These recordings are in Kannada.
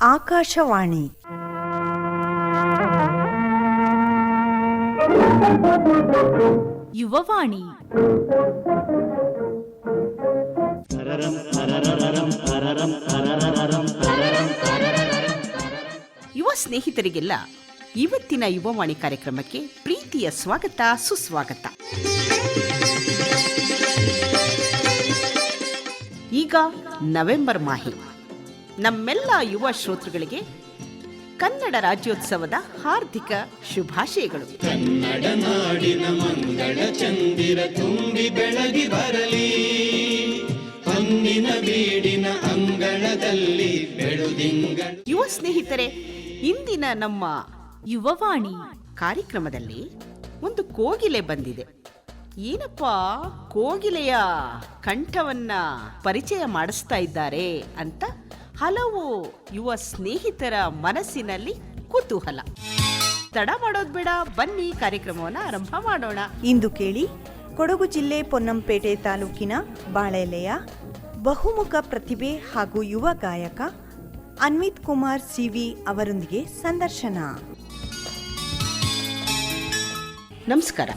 ಆಕಾಶವಾಣಿ. ಯುವವಾಣಿ. ಯುವ ಸ್ನೇಹಿತರಿಗೆಲ್ಲ ಇವತ್ತಿನ ಯುವವಾಣಿ ಕಾರ್ಯಕ್ರಮಕ್ಕೆ ಪ್ರೀತಿಯ ಸ್ವಾಗತ ಸುಸ್ವಾಗತ. ಈಗ ನವೆಂಬರ್ ಮಾಹಿ. ನಮ್ಮೆಲ್ಲ ಯುವ ಶ್ರೋತೃಗಳಿಗೆ ಕನ್ನಡ ರಾಜ್ಯೋತ್ಸವದ ಹಾರ್ದಿಕ ಶುಭಾಶಯಗಳು. ಕನ್ನಡ ನಾಡಿನ ಮಂಗಳ ಚಂದಿರ ತುಂಬಿ ಬೆಳಗಿ ಬರಲಿ. ಅಂದಿನ ಬೀಡಿನ ಅಂಗಳದಲ್ಲಿ ಯುವ ಸ್ನೇಹಿತರೆ ಇಂದಿನ ನಮ್ಮ ಯುವವಾಣಿ ಕಾರ್ಯಕ್ರಮದಲ್ಲಿ ಒಂದು ಕೋಗಿಲೆ ಬಂದಿದೆ. ಏನಪ್ಪ ಕೋಗಿಲೆಯ ಕಂಠವನ್ನ ಪರಿಚಯ ಮಾಡಿಸ್ತಾ ಇದ್ದಾರೆ ಅಂತ ಹಲವು ಯುವ ಸ್ನೇಹಿತರ ಮನಸ್ಸಿನಲ್ಲಿ ಕುತೂಹಲ. ತಡ ಮಾಡೋದ್ ಬೇಡ ಬನ್ನಿ ಕಾರ್ಯಕ್ರಮವನ್ನು ಆರಂಭ ಮಾಡೋಣ. ಇಂದು ಕೇಳಿ ಕೊಡಗು ಜಿಲ್ಲೆ ಪೊನ್ನಂಪೇಟೆ ತಾಲೂಕಿನ ಬಾಳೆಲೆಯ ಬಹುಮುಖ ಪ್ರತಿಭೆ ಹಾಗೂ ಯುವ ಗಾಯಕ ಅನ್ವಿತ್ ಕುಮಾರ್ ಸಿವಿ ಅವರೊಂದಿಗೆ ಸಂದರ್ಶನ. ನಮಸ್ಕಾರ.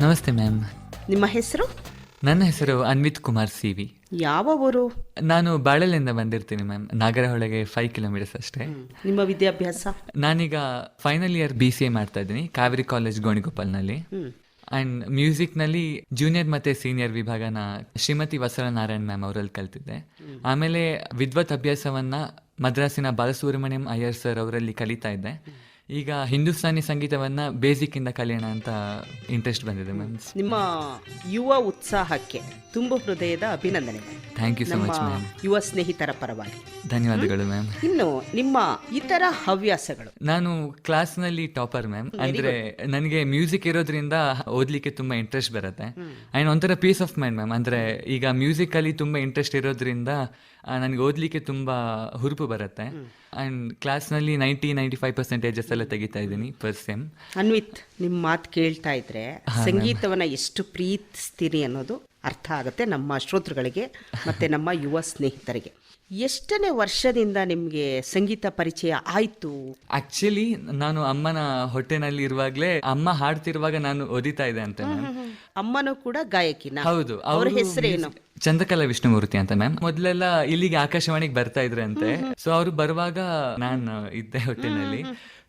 ನಮಸ್ತೆ ಮ್ಯಾಮ್. ನಿಮ್ಮ ಹೆಸರು? ನನ್ನ ಹೆಸರು ಅನ್ವಿತ್ ಕುಮಾರ್ ಸಿ ವಿ ಯಾವ ಊರು ನಾನು ಬಾಳಲಿಂದ ಬಂದಿರ್ತೀನಿ ಮ್ಯಾಮ್. ನಾಗರಹೊಳೆಗೆ ಫೈವ್ ಕಿಲೋಮೀಟರ್ಸ್ ಅಷ್ಟೇ. ನಿಮ್ಮ ವಿದ್ಯಾಭ್ಯಾಸ? ನಾನೀಗ final year B C A ಮಾಡ್ತಾ ಇದ್ದೀನಿ ಕಾವೇರಿ ಕಾಲೇಜ್ ಗೋಣಿಗೋಪಾಲ್ನಲ್ಲಿ ಅಂಡ್ ಮ್ಯೂಸಿಕ್ನಲ್ಲಿ ಜೂನಿಯರ್ ಮತ್ತೆ ಸೀನಿಯರ್ ವಿಭಾಗನ ಶ್ರೀಮತಿ ವಸರ ನಾರಾಯಣ್ ಮ್ಯಾಮ್ ಅವರಲ್ಲಿ ಕಲ್ತಿದ್ದೆ. ಆಮೇಲೆ ವಿದ್ವತ್ ಅಭ್ಯಾಸವನ್ನ ಮದ್ರಾಸಿನ ಬಾಲಸುಬ್ರಹ್ಮಣ್ಯಂ ಅಯ್ಯರ್ ಸರ್ ಅವರಲ್ಲಿ ಕಲಿತಾ ಇದ್ದೆ. ಈಗ ಹಿಂದೂಸ್ತಾನಿ ಸಂಗೀತವನ್ನ ಬೇಸಿಕ್ ಇಂದ ಕಲಿಯೋಣ ಅಂತ ಇಂಟ್ರೆಸ್ಟ್ ಬಂದಿದೆ ಮ್ಯಾಮ್ ನಿಮ್ಮ ಯುವ ಉತ್ಸಾಹಕ್ಕೆ ತುಂಬ ಹೃದಯದ ಅಭಿನಂದನೆ. Thank you so much ma'am ಯುವ ಸ್ನೇಹಿತರ ಪರವಾಗಿ. ಧನ್ಯವಾದಗಳು ಮ್ಯಾಮ್ ಇನ್ನು ನಿಮ್ಮ ಇತರ ಹವ್ಯಾಸಗಳು. ನಾನು ಕ್ಲಾಸ್ನಲ್ಲಿ ಟಾಪರ್ ಮ್ಯಾಮ್ ಅಂದ್ರೆ ನನಗೆ ಮ್ಯೂಸಿಕ್ ಇರೋದ್ರಿಂದ ಓದ್ಲಿಕ್ಕೆ ತುಂಬಾ ಇಂಟ್ರೆಸ್ಟ್ ಬರುತ್ತೆ. ಅಂಡ್ ಒಂಥರ ಪೀಸ್ ಆಫ್ ಮೈಂಡ್ ಮ್ಯಾಮ್ ಅಂದ್ರೆ ಈಗ ಮ್ಯೂಸಿಕ್ ಅಲ್ಲಿ ತುಂಬಾ ಇಂಟ್ರೆಸ್ಟ್ ಇರೋದ್ರಿಂದ ನನಗೆ ಓದಲಿಕ್ಕೆ ತುಂಬಾ ಹುರುಪು ಬರುತ್ತೆ. ಅಂಡ್ ಕ್ಲಾಸ್ನಲ್ಲಿ ನೈಂಟಿ ನೈಂಟಿ ಫೈವ್ ಪರ್ಸೆಂಟೇಜಸ್ ಎಲ್ಲ ತೆಗಿತಾ ಇದ್ದೀನಿ ಪರ್ ಸೆಮ್ ಅನ್ವಿತ್ ನಿಮ್ಮ ಮಾತು ಕೇಳ್ತಾ ಇದ್ರೆ ಸಂಗೀತವನ್ನ ಎಷ್ಟು ಪ್ರೀತಿಸ್ತೀರಿ ಅನ್ನೋದು ಅರ್ಥ ಆಗುತ್ತೆ ನಮ್ಮ ಶ್ರೋತೃಗಳಿಗೆ ಮತ್ತೆ ನಮ್ಮ ಯುವ ಸ್ನೇಹಿತರಿಗೆ. ಎಷ್ಟನೇ ವರ್ಷದಿಂದ ನಿಮಗೆ ಸಂಗೀತ ಪರಿಚಯ ಆಯಿತು? ಆಕ್ಚುಲಿ ನಾನು ಅಮ್ಮನ ಹೊಟ್ಟೆನಲ್ಲಿ ಇರುವಾಗಲೇ ಅಮ್ಮ ಹಾಡ್ತಿರುವಾಗ ನಾನು ಓದಿತಾ ಇದೆ ಅಂತ ಅಮ್ಮನೂ ಕೂಡ ಗಾಯಕಿನ. ಹೌದು ಅವ್ರ ಹೆಸರೇನು? ಚಂದ್ರಕಲಾ ವಿಷ್ಣುಮೂರ್ತಿ ಅಂತ ಮ್ಯಾಮ್ ಮೊದಲೆಲ್ಲ ಇಲ್ಲಿಗೆ ಆಕಾಶವಾಣಿಗೆ ಬರ್ತಾ ಇದ್ರಂತೆ. ಸೊ ಅವರು ಬರುವಾಗ ನಾನು ಇದ್ದೆ ಹೊಟ್ಟೆನಲ್ಲಿ.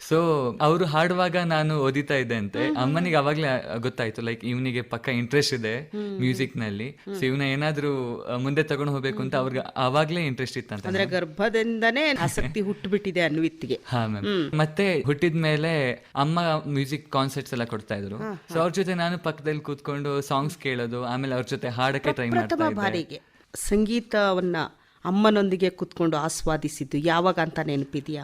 ಸೊ ಅವರು ಹಾಡುವಾಗ ನಾನು ಓದಿತಾ ಇದ್ದೆ ಅಂತೆ ಅಮ್ಮನಿಗೆ ಅವಾಗ್ಲೇ ಗೊತ್ತಾಯ್ತು ಲೈಕ್ ಇವನಿಗೆ ಪಕ್ಕ ಇಂಟ್ರೆಸ್ಟ್ ಇದೆ ಮ್ಯೂಸಿಕ್ನಲ್ಲಿ ಸೊ ಇವನ ಏನಾದ್ರೂ ಮುಂದೆ ತಗೊಂಡು ಹೋಗ್ಬೇಕು ಅಂತ ಅವ್ರಿಗೆ ಅವಾಗ್ಲೇ ಇಂಟ್ರೆಸ್ಟ್ ಇತ್ತಂತೆ ಅಂದ್ರೆ ಗರ್ಭದಿಂದನೇ ಆಸಕ್ತಿ ಹುಟ್ಟುಬಿಟ್ಟಿದೆ ಅನ್ವಿತ್ಗೆ. ಹಾ ಮ್ಯಾಮ್ ಮತ್ತೆ ಹುಟ್ಟಿದ ಮೇಲೆ ಅಮ್ಮ ಮ್ಯೂಸಿಕ್ ಕಾನ್ಸರ್ಟ್ಸ್ ಎಲ್ಲ ಕೊಡ್ತಾ ಇದ್ರು. ಸೊ ಅವ್ರ ಜೊತೆ ನಾನು ಪಕ್ಕದಲ್ಲಿ ಕೂತ್ಕೊಂಡು ಸಾಂಗ್ಸ್ ಕೇಳೋದು ಆಮೇಲೆ ಅವ್ರ ಜೊತೆ ಹಾಡಕ್ಕೆ ಟ್ರೈ ಮಾಡ್ತಾ ಬಾರಿಗೆ ಸಂಗೀತವನ್ನ ಅಮ್ಮನೊಂದಿಗೆ ಕುತ್ಕೊಂಡು ಆಸ್ವಾದಿಸಿದ್ದು ಯಾವಾಗ ಅಂತ ನೆನಪಿದೆಯಾ?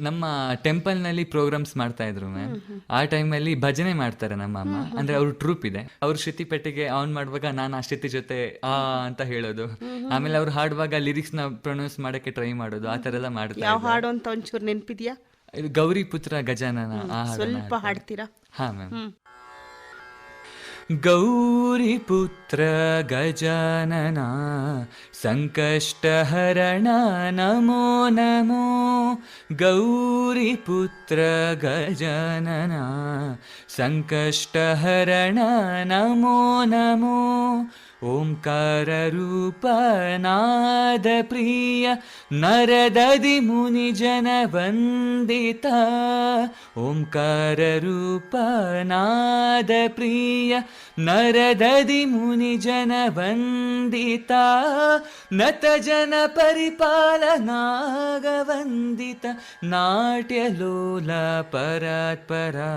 ನಮ್ಮ ಟೆಂಪಲ್ನಲ್ಲಿ ಪ್ರೋಗ್ರಾಮ್ಸ್ ಮಾಡ್ತಾ ಇದ್ರು ಮ್ಯಾಮ್ ಆ ಟೈಮಲ್ಲಿ ಭಜನೆ ಮಾಡ್ತಾರೆ ನಮ್ಮ ಅಮ್ಮ. ಅಂದ್ರೆ ಅವ್ರ ಟ್ರೂಪ್ ಇದೆ. ಅವ್ರ ಶ್ರುತಿ ಪೆಟ್ಟಿಗೆ ಆನ್ ಮಾಡುವಾಗ ನಾನು ಆ ಶ್ರುತಿ ಜೊತೆ ಆ ಅಂತ ಹೇಳೋದು. ಆಮೇಲೆ ಅವ್ರು ಹಾಡುವಾಗ ಲಿರಿಕ್ಸ್ನ ಪ್ರೊನೌನ್ಸ್ ಮಾಡಕ್ಕೆ ಟ್ರೈ ಮಾಡೋದು. ಆ ತರ ಎಲ್ಲ ಮಾಡ್ತಾರೆ ಯಾವ. ಹಾಡು ಅಂತ ಒಂಚೂರು ನೆನಪಿದ್ಯಾ? ಇದು ಗೌರಿ ಪುತ್ರ ಗಜಾನನ ಸ್ವಲ್ಪ ಹಾಡ್ತಾ ಹಾಡ್ತೀರಾ? ಹಾ ಮ್ಯಾಮ್ गौरिपुत्र गजानना संकष्टहरणमो नमो गौरिपुत्र गजन संकष्ट हरण नमो नमो ओङ्काररूपनादप्रिय नरदधिमुनिजनवन्दित ओङ्काररूपनादप्रिय नरदधिमुनिजनवन्दिता नतजनपरिपालनागवन्दित नाट्यलोलपरात्परा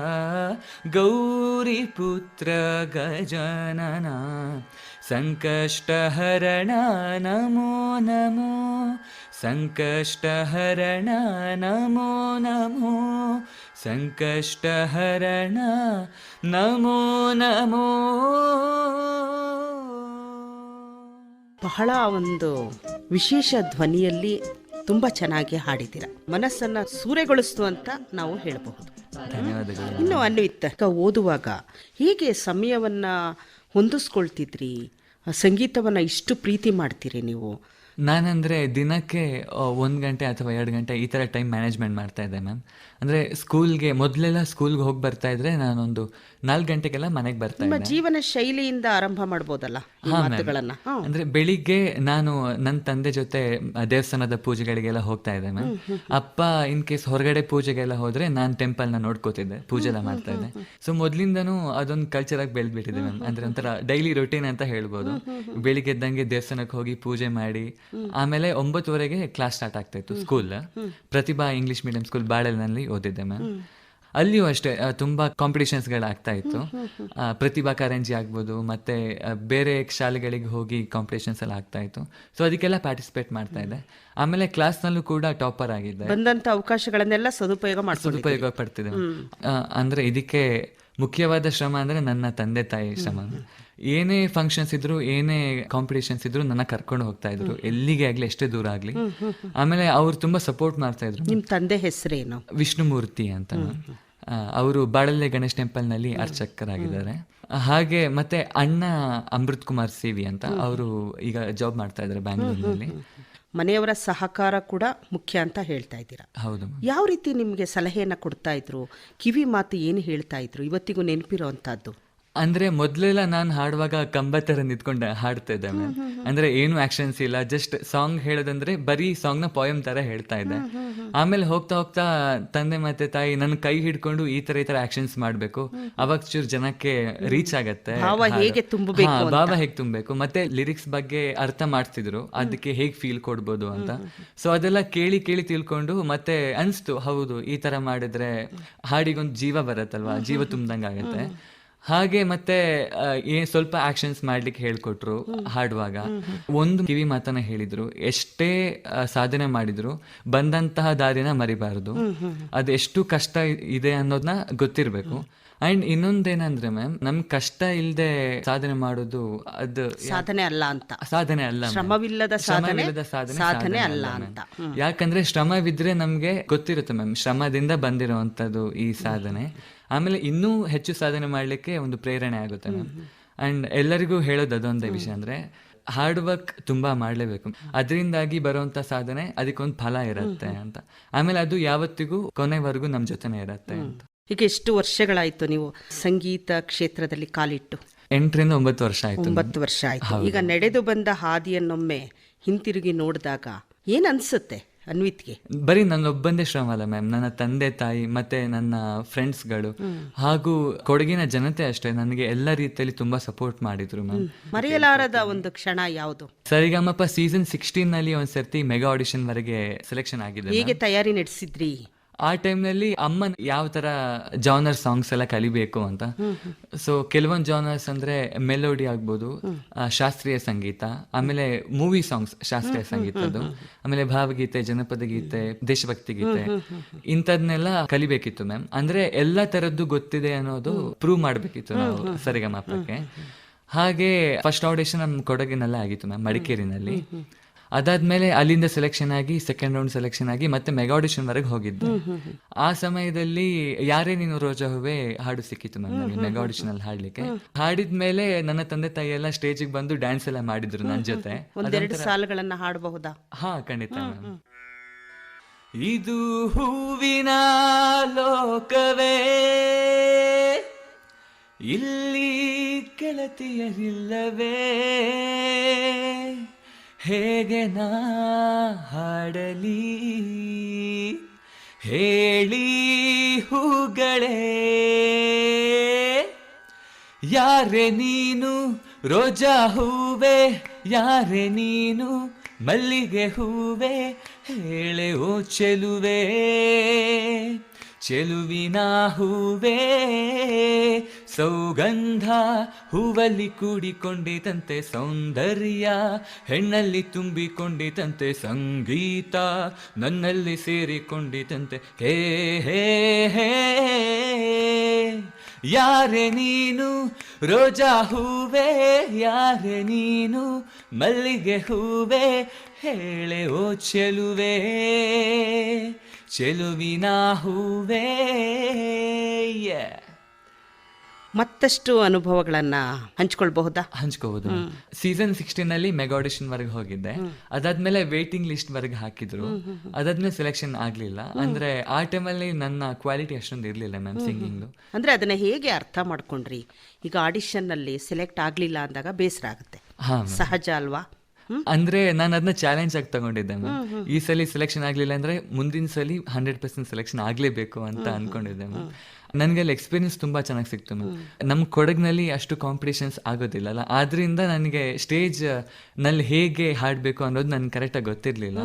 गौरीपुत्र गजनना ಸಂಕಷ್ಟಹರಣ ನಮೋ ನಮೋ ಸಂಕಷ್ಟಹರಣ ನಮೋ ನಮೋ ಸಂಕಷ್ಟಹರಣ ನಮೋ ನಮೋ. ಬಹಳ ಒಂದು ವಿಶೇಷ ಧ್ವನಿಯಲ್ಲಿ ತುಂಬಾ ಚೆನ್ನಾಗಿ ಹಾಡಿದ್ದೀರ. ಮನಸ್ಸನ್ನ ಸೂರೆಗೊಳಿಸ್ತು ಅಂತ ನಾವು ಹೇಳಬಹುದು. ಧನ್ಯವಾದಗಳು. ಇನ್ನು ಅನ್ವಿತ್ತ ಓದುವಾಗ ಹೇಗೆ ಸಮಯವನ್ನ ಹೊಂದಿಸ್ಕೊಳ್ತಿದ್ರಿ? ಸಂಗೀತವನ್ನ ಇಷ್ಟು ಪ್ರೀತಿ ಮಾಡ್ತೀರಿ ನೀವು? ನಾನಂದರೆ ದಿನಕ್ಕೆ ಒಂದು ಗಂಟೆ ಅಥವಾ ಎರಡು ಗಂಟೆ ಈ ಥರ ಟೈಮ್ ಮ್ಯಾನೇಜ್ಮೆಂಟ್ ಮಾಡ್ತಾ ಇದ್ದೆ ಮ್ಯಾಮ್ ಅಂದರೆ ಸ್ಕೂಲ್ಗೆ ಮೊದಲೆಲ್ಲ ಸ್ಕೂಲ್ಗೆ ಹೋಗಿ ಬರ್ತಾ ಇದ್ದರೆ ನಾನೊಂದು ನಾಲ್ಕು ಗಂಟೆಗೆಲ್ಲ ಮನೆಗೆ ಬರ್ತಾ ನಿಮ್ಮ ಜೀವನ ಶೈಲಿಯಿಂದ ಆರಂಭ ಮಾಡ್ಬೋದಲ್ಲ ಈ ಹಾ, ಮಾತುಗಳನ್ನ? ಹಾ. ಅಂದ್ರೆ ಬೆಳಿಗ್ಗೆ ನಾನು ನನ್ನ ತಂದೆ ಜೊತೆ ದೇವಸ್ಥಾನದ ಪೂಜೆಗಳಿಗೆಲ್ಲ ಹೋಗ್ತಾ ಇದ್ದೆ ಮ್ಯಾಮ್ ಅಪ್ಪ ಇನ್ ಕೇಸ್ ಹೊರಗಡೆ ಪೂಜೆಗೆಲ್ಲ ಹೋದ್ರೆ ನಾನು ಟೆಂಪಲ್ನ ನೋಡ್ಕೋತಿದ್ದೆ ಪೂಜೆ ಎಲ್ಲ ಮಾಡ್ತಾ ಇದ್ದೆ. ಸೊ ಮೊದ್ಲಿಂದನು ಅದೊಂದು ಕಲ್ಚರ್ ಆಗಿ ಬೆಳೆದ್ಬಿಟ್ಟಿದೆ ಮ್ಯಾಮ್ ಅಂದ್ರೆ ಒಂಥರ ಡೈಲಿ ರೊಟೀನ್ ಅಂತ ಹೇಳ್ಬೋದು. ಬೆಳಿಗ್ಗೆ ಎದ್ದಂಗೆ ದೇವಸ್ಥಾನಕ್ಕೆ ಹೋಗಿ ಪೂಜೆ ಮಾಡಿ ಆಮೇಲೆ ಒಂಬತ್ತುವರೆಗೆ ಕ್ಲಾಸ್ ಸ್ಟಾರ್ಟ್ ಆಗ್ತಾ ಇತ್ತು school Pratibha English medium school ಬಾಳೆನಲ್ಲಿ ಓದಿದ್ದೆ ಮ್ಯಾಮ್ ಅಲ್ಲಿಯೂ ಅಷ್ಟೇ ತುಂಬಾ ಕಾಂಪಿಟೇಷನ್ಸ್ ಆಗ್ತಾ ಇತ್ತು. ಪ್ರತಿಭಾ ಕಾರಂಜಿ ಆಗ್ಬೋದು ಮತ್ತೆ ಬೇರೆ ಶಾಲೆಗಳಿಗೆ ಹೋಗಿ ಕಾಂಪಿಟೇಷನ್ಸ್ ಎಲ್ಲ ಆಗ್ತಾ ಇತ್ತು. ಸೊ ಅದಕ್ಕೆಲ್ಲ ಪಾರ್ಟಿಸಿಪೇಟ್ ಮಾಡ್ತಾ ಇದ್ದೆ. ಆಮೇಲೆ ಕ್ಲಾಸ್ ನಲ್ಲೂ ಕೂಡ ಟಾಪರ್ ಆಗಿದ್ದೆ. ಬಂದಂತ ಅವಕಾಶಗಳನ್ನೆಲ್ಲ ಸದುಪಯೋಗ ಸದುಪಯೋಗ ಪಡ್ತಿದ್ದೆ ಅಂದ್ರೆ ಇದಕ್ಕೆ ಮುಖ್ಯವಾದ ಶ್ರಮ ಅಂದ್ರೆ ನನ್ನ ತಂದೆ ತಾಯಿ ಶ್ರಮ. ಏನೇ ಫಂಕ್ಷನ್ಸ್ ಇದ್ರು ಏನೇ ಕಾಂಪಿಟೇಷನ್ಸ್ ಇದ್ರು ನನ್ನ ಕರ್ಕೊಂಡು ಹೋಗ್ತಾ ಇದ್ರು. ಎಲ್ಲಿಗೆ ಆಗ್ಲಿ ಎಷ್ಟೇ ದೂರ ಆಗ್ಲಿ. ಆಮೇಲೆ ಅವ್ರು ತುಂಬಾ ಸಪೋರ್ಟ್ ಮಾಡ್ತಾ ಇದ್ರು. ನಿಮ್ ತಂದೆ ಹೆಸರೇನು? ವಿಷ್ಣುಮೂರ್ತಿ ಅಂತ. ಅವರು ಬಾಳಲ್ಲೆ ಗಣೇಶ್ ಟೆಂಪಲ್ನಲ್ಲಿ ಅರ್ಚಕರಾಗಿದ್ದಾರೆ. ಹಾಗೆ ಮತ್ತೆ ಅಣ್ಣ ಅಮೃತ್ ಕುಮಾರ್ ಸಿ ವಿ ಅಂತ ಅವರು ಈಗ ಜಾಬ್ ಮಾಡ್ತಾ ಇದ್ದಾರೆ ಬ್ಯಾಂಗ್ಳೂರಿನಲ್ಲಿ. ಮನೆಯವರ ಸಹಕಾರ ಕೂಡ ಮುಖ್ಯ ಅಂತ ಹೇಳ್ತಾ ಇದ್ದೀರಾ? ಹೌದು. ಯಾವ ರೀತಿ ನಿಮಗೆ ಸಲಹೆಯನ್ನ ಕೊಡ್ತಾ ಇದ್ರು? ಕಿವಿ ಮಾತು ಏನು ಹೇಳ್ತಾ ಇದ್ರು? ಇವತ್ತಿಗೂ ನೆನಪಿರೋ ಅಂತದ್ದು ಅಂದ್ರೆ ಮೊದ್ಲೆಲ್ಲ ನಾನು ಹಾಡುವಾಗ ಕಂಬ ತರ ನಿಂತ್ಕೊಂಡು ಹಾಡ್ತಾ ಇದ್ದೆ ಮ್ಯಾಮ್ ಅಂದ್ರೆ ಏನು ಆಕ್ಷನ್ಸ್ ಇಲ್ಲ ಜಸ್ಟ್ ಸಾಂಗ್ ಹೇಳೋದಂದ್ರೆ ಬರೀ ಸಾಂಗ್ನ ಪೋಯಮ್ ತರ ಹೇಳ್ತಾ ಇದ್ದೆ. ಆಮೇಲೆ ಹೋಗ್ತಾ ಹೋಗ್ತಾ ತಂದೆ ಮತ್ತೆ ತಾಯಿ ನನ್ನ ಕೈ ಹಿಡ್ಕೊಂಡು ಈ ತರ ಈ ತರ ಆಕ್ಷನ್ಸ್ ಮಾಡ್ಬೇಕು. ಅವಾಗ ಚೂರ್ ಜನಕ್ಕೆ ರೀಚ್ ಆಗತ್ತೆ ಭಾವ. ಹೇಗೆ ತುಂಬಬೇಕು ಮತ್ತೆ ಲಿರಿಕ್ಸ್ ಬಗ್ಗೆ ಅರ್ಥ ಮಾಡ್ತಿದ್ರು. ಅದಕ್ಕೆ ಹೇಗ್ ಫೀಲ್ ಕೊಡ್ಬೋದು ಅಂತ. ಸೊ ಅದೆಲ್ಲ ಕೇಳಿ ಕೇಳಿ ತಿಳ್ಕೊಂಡು ಮತ್ತೆ ಅನ್ಸ್ತು ಹೌದು ಈ ತರ ಮಾಡಿದ್ರೆ ಹಾಡಿಗೊಂದು ಜೀವ ಬರತ್ತಲ್ವಾ? ಜೀವ ತುಂಬ್ದಂಗ್ ಆಗತ್ತೆ ಹಾಗೆ ಮತ್ತೆ ಏನ್ ಸ್ವಲ್ಪ ಆಕ್ಷನ್ಸ್ ಮಾಡ್ಲಿಕ್ಕೆ ಹೇಳ್ಕೊಟ್ರು ಹಾಡುವಾಗ. ಒಂದು ಕಿವಿ ಮಾತನ್ನ ಹೇಳಿದ್ರು ಎಷ್ಟೇ ಸಾಧನೆ ಮಾಡಿದ್ರು ಬಂದಂತಹ ದಾರಿನ ಮರಿಬಾರದು. ಅದು ಎಷ್ಟು ಕಷ್ಟ ಇದೆ ಅನ್ನೋದನ್ನ ಗೊತ್ತಿರ್ಬೇಕು. ಅಂಡ್ ಇನ್ನೊಂದೇನಂದ್ರೆ ಮ್ಯಾಮ್ ನಮ್ ಕಷ್ಟ ಇಲ್ಲದೆ ಸಾಧನೆ ಮಾಡೋದು ಅದು ಸಾಧನೆ ಅಲ್ಲ ಅಂತ. ಸಾಧನೆ ಅಲ್ಲ. ಶ್ರಮವಿಲ್ಲದ ಸಾಧನೆ ಶ್ರಮವಿಲ್ಲದ ಸಾಧನೆ ಸಾಧನೆ ಅಲ್ಲ ಅಂತ. ಯಾಕಂದ್ರೆ ಶ್ರಮವಿದ್ರೆ ನಮ್ಗೆ ಗೊತ್ತಿರುತ್ತೆ ಮ್ಯಾಮ್ ಶ್ರಮದಿಂದ ಬಂದಿರುವಂತದ್ದು ಈ ಸಾಧನೆ. ಆಮೇಲೆ ಇನ್ನೂ ಹೆಚ್ಚು ಸಾಧನೆ ಮಾಡಲಿಕ್ಕೆ ಒಂದು ಪ್ರೇರಣೆ ಆಗುತ್ತೆ ಮ್ಯಾಮ್. ಅಂಡ್ ಎಲ್ಲರಿಗೂ ಹೇಳೋದು ಅದೊಂದೇ ವಿಷಯ ಅಂದ್ರೆ ಹಾರ್ಡ್ ವರ್ಕ್ ತುಂಬಾ ಮಾಡಲೇಬೇಕು. ಅದರಿಂದಾಗಿ ಬರುವಂಥ ಸಾಧನೆ ಅದಕ್ಕೊಂದು ಫಲ ಇರುತ್ತೆ ಅಂತ. ಆಮೇಲೆ ಅದು ಯಾವತ್ತಿಗೂ ಕೊನೆವರೆಗೂ ನಮ್ಮ ಜೊತೆನೆ ಇರುತ್ತೆ ಅಂತ. ಈಗ ಎಷ್ಟು ವರ್ಷಗಳಾಯ್ತು ನೀವು ಸಂಗೀತ ಕ್ಷೇತ್ರದಲ್ಲಿ ಕಾಲಿಟ್ಟು? ಎಂಟರಿಂದ ಒಂಬತ್ತು ವರ್ಷ ಆಯ್ತು. ಒಂಬತ್ತು ವರ್ಷ ಆಯ್ತು. ಈಗ ನಡೆದು ಬಂದ ಹಾದಿಯನ್ನೊಮ್ಮೆ ಹಿಂತಿರುಗಿ ನೋಡಿದಾಗ ಏನ್ ಅನ್ಸುತ್ತೆ? ಅನ್ವಿತ್ಗೆ. ಬರೀ ನನ್ನೊಬ್ಬಂದೇ ಶ್ರಮ ಅಲ್ಲ ಮ್ಯಾಮ್ ನನ್ನ ತಂದೆ ತಾಯಿ ಮತ್ತೆ ನನ್ನ ಫ್ರೆಂಡ್ಸ್ಗಳು. ಹಾಗೂ ಕೊಡಗಿನ ಜನತೆ ಅಷ್ಟೇ ನನಗೆ ಎಲ್ಲ ರೀತಿಯಲ್ಲಿ ತುಂಬಾ ಸಪೋರ್ಟ್ ಮಾಡಿದ್ರು ಮ್ಯಾಮ್. ಮರೆಯಲಾರದ ಒಂದು ಕ್ಷಣ ಯಾವುದು? ಸರಿಗಮಪ ಸೀಸನ್ ಸಿಕ್ಸ್ಟೀನ್ನಲ್ಲಿ ಒಂದ್ಸರ್ತಿ ಮೆಗಾ ಆಡಿಷನ್ ವರೆಗೆ ಸೆಲೆಕ್ಷನ್ ಆಗಿದೆ ಹೇಗೆ ತಯಾರಿ ನಡೆಸಿದ್ರಿ? ಆ ಟೈಮ್ನಲ್ಲಿ ಅಮ್ಮ ಯಾವ ತರ ಜಾನರ್ ಸಾಂಗ್ಸ್ ಎಲ್ಲ ಕಲಿಬೇಕು ಅಂತ. ಸೊ ಕೆಲವೊಂದು ಜಾನರ್ಸ್ ಅಂದ್ರೆ ಮೆಲೋಡಿ ಆಗ್ಬೋದು ಶಾಸ್ತ್ರೀಯ ಸಂಗೀತ ಆಮೇಲೆ ಮೂವಿ ಸಾಂಗ್ಸ್ ಶಾಸ್ತ್ರೀಯ ಸಂಗೀತದ್ದು ಆಮೇಲೆ ಭಾವಗೀತೆ ಜನಪದ ಗೀತೆ ದೇಶಭಕ್ತಿ ಗೀತೆ ಇಂಥದ್ನೆಲ್ಲ ಕಲಿಬೇಕಿತ್ತು ಮ್ಯಾಮ್ ಅಂದ್ರೆ ಎಲ್ಲಾ ತರದ್ದು ಗೊತ್ತಿದೆ ಅನ್ನೋದು ಪ್ರೂವ್ ಮಾಡ್ಬೇಕಿತ್ತು ನಾವು ಸರಿಗಮಾಪಕ್ಕೆ ಹಾಗೆ ಫಸ್ಟ್ ಆಡಿಷನ್ ನಮ್ಮ ಕೊಡಗಿನಲ್ಲೇ ಆಗಿತ್ತು ಮ್ಯಾಮ್ ಮಡಿಕೇರಿನಲ್ಲಿ. ಅದಾದ್ಮೇಲೆ ಅಲ್ಲಿಂದ ಸೆಲೆಕ್ಷನ್ ಆಗಿ ಸೆಕೆಂಡ್ ರೌಂಡ್ ಸೆಲೆಕ್ಷನ್ ಆಗಿ ಮತ್ತೆ ಮೆಗಾ ಆಡಿಷನ್ ವರೆಗೆ ಹೋಗಿದ್ದೆ. ಆ ಸಮಯದಲ್ಲಿ ಯಾರೇ ನೀನು ರೋಜಾ ಹೂವೆ ಹಾಡು ಸಿಕ್ಕಿತ್ತು ಮ್ಯಾಮ್ ನನಗೆ ಮೆಗಾ ಆಡಿಷನ್ ಅಲ್ಲಿ ಹಾಡ್ಲಿಕ್ಕೆ. ಹಾಡಿದ್ಮೇಲೆ ನನ್ನ ತಂದೆ ತಾಯಿ ಎಲ್ಲ ಸ್ಟೇಜಿಗೆ ಬಂದು ಡ್ಯಾನ್ಸ್ ಎಲ್ಲ ಮಾಡಿದ್ರು ನನ್ನ ಜೊತೆ. ಒಂದೆರಡು ಸಾಲುಗಳನ್ನ ಹಾಡಬಹುದಾ? ಹಾ ಖಂಡಿತ ಮ್ಯಾಮ್ ಇದು ಹೂವಿನ ಲೋಕವೇ. ಇಲ್ಲಿ ಗೆಳತಿಯರಿಲ್ಲವೇ ಹೇಗೆ ನಾ ಹಾಡಲಿ? ಹೇಳಿ ಹೂಗಳೇ. ಯಾರೆ ನೀನು ರೋಜಾ ಹೂವೆ, ಯಾರೆ ನೀನು ಮಲ್ಲಿಗೆ ಹೂವೆ, ಹೇಳೆ ಓ ಚೆಲುವೆ. ಚೆಲುವಿನ ಹೂವೇ, ಸೌಗಂಧ ಹೂವಲ್ಲಿ ಕೂಡಿಕೊಂಡಿತಂತೆ ಸೌಂದರ್ಯ, ಹೆಣ್ಣಲ್ಲಿ ತುಂಬಿಕೊಂಡಿತಂತೆ ಸಂಗೀತ, ನನ್ನಲ್ಲಿ ಸೇರಿಕೊಂಡಿತಂತೆ ಹೇ ಹೇ ಹೇ. ಯಾರೆ ನೀನು ರೋಜಾ ಹೂವೆ, ಯಾರೆ ನೀನು ಮಲ್ಲಿಗೆ ಹೂವೆ, ಹೇಳೆ ಓ ಚೆಲುವೆ. ಚೆಲುವಿನ ಹೂವೇ. ಮತ್ತಷ್ಟು ಅನುಭವಗಳನ್ನ ಹಂಚ್ಕೊಳ್ಬಹುದಾ? ಹಂಚ್ಕೋಬಹುದು ಸೀಸನ್ ಸಿಕ್ಸ್ಟೀನ್ ಅಲ್ಲಿ ಮೆಗಾ ಆಡಿಷನ್ ವರೆಗೆ ಹೋಗಿದ್ದೆ. ಅದಾದ್ಮೇಲೆ ವೇಟಿಂಗ್ ಲಿಸ್ಟ್ ವರೆಗೆ ಹಾಕಿದ್ರು. ಅದಾದ್ಮೇಲೆ ಸೆಲೆಕ್ಷನ್ ಆಗ್ಲಿಲ್ಲ. ಅಂದ್ರೆ ಆ ಟೈಮಲ್ಲಿ ನನ್ನ ಕ್ವಾಲಿಟಿ ಅಷ್ಟೊಂದು ಇರ್ಲಿಲ್ಲ ಮ್ಯಾಮ್ ಸಿಂಗಿಂಗ್ ಅಂದ್ರೆ ಅದನ್ನ ಹೇಗೆ ಅರ್ಥ ಮಾಡ್ಕೊಂಡ್ರಿ? ಈಗ ಆಡಿಷನ್ ಅಲ್ಲಿ ಸೆಲೆಕ್ಟ್ ಆಗ್ಲಿಲ್ಲ ಅಂದಾಗ ಬೇಸರ ಆಗುತ್ತೆ. ಸಹಜ ಅಲ್ವಾ? ಅಂದ್ರೆ ನಾನು ಅದನ್ನ ಚಾಲೆಂಜ್ ಆಗಿ ತಗೊಂಡಿದ್ದೆ ಮ್ಯಾಮ್ ಈ ಸಲ ಸೆಲೆಕ್ಷನ್ ಆಗ್ಲಿಲ್ಲ ಅಂದ್ರೆ ಮುಂದಿನ ಸಲ ಹಂಡ್ರೆಡ್ ಪರ್ಸೆಂಟ್ ಸೆಲೆಕ್ಷನ್ ಆಗ್ಲೇಬೇಕು ಅಂತ ಅನ್ಕೊಂಡಿದ್ದೆ ಮ್ಯಾಮ್ ನನಗೆ ಅಲ್ಲಿ ಎಕ್ಸ್ಪೀರಿಯನ್ಸ್ ತುಂಬಾ ಚೆನ್ನಾಗಿ ಸಿಕ್ತು ಮ್ಯಾಮ್ ನಮ್ಮ ಕೊಡಗಿನಲ್ಲಿ ಅಷ್ಟು ಕಾಂಪಿಟೇಷನ್ಸ್ ಆಗೋದಿಲ್ಲ ಅಲ್ಲ? ಆದ್ರಿಂದ ನನಗೆ ಸ್ಟೇಜ್ನಲ್ಲಿ ಹೇಗೆ ಹಾಡಬೇಕು ಅನ್ನೋದು ನನ್ಗೆ ಕರೆಕ್ಟಾಗಿ ಗೊತ್ತಿರಲಿಲ್ಲ.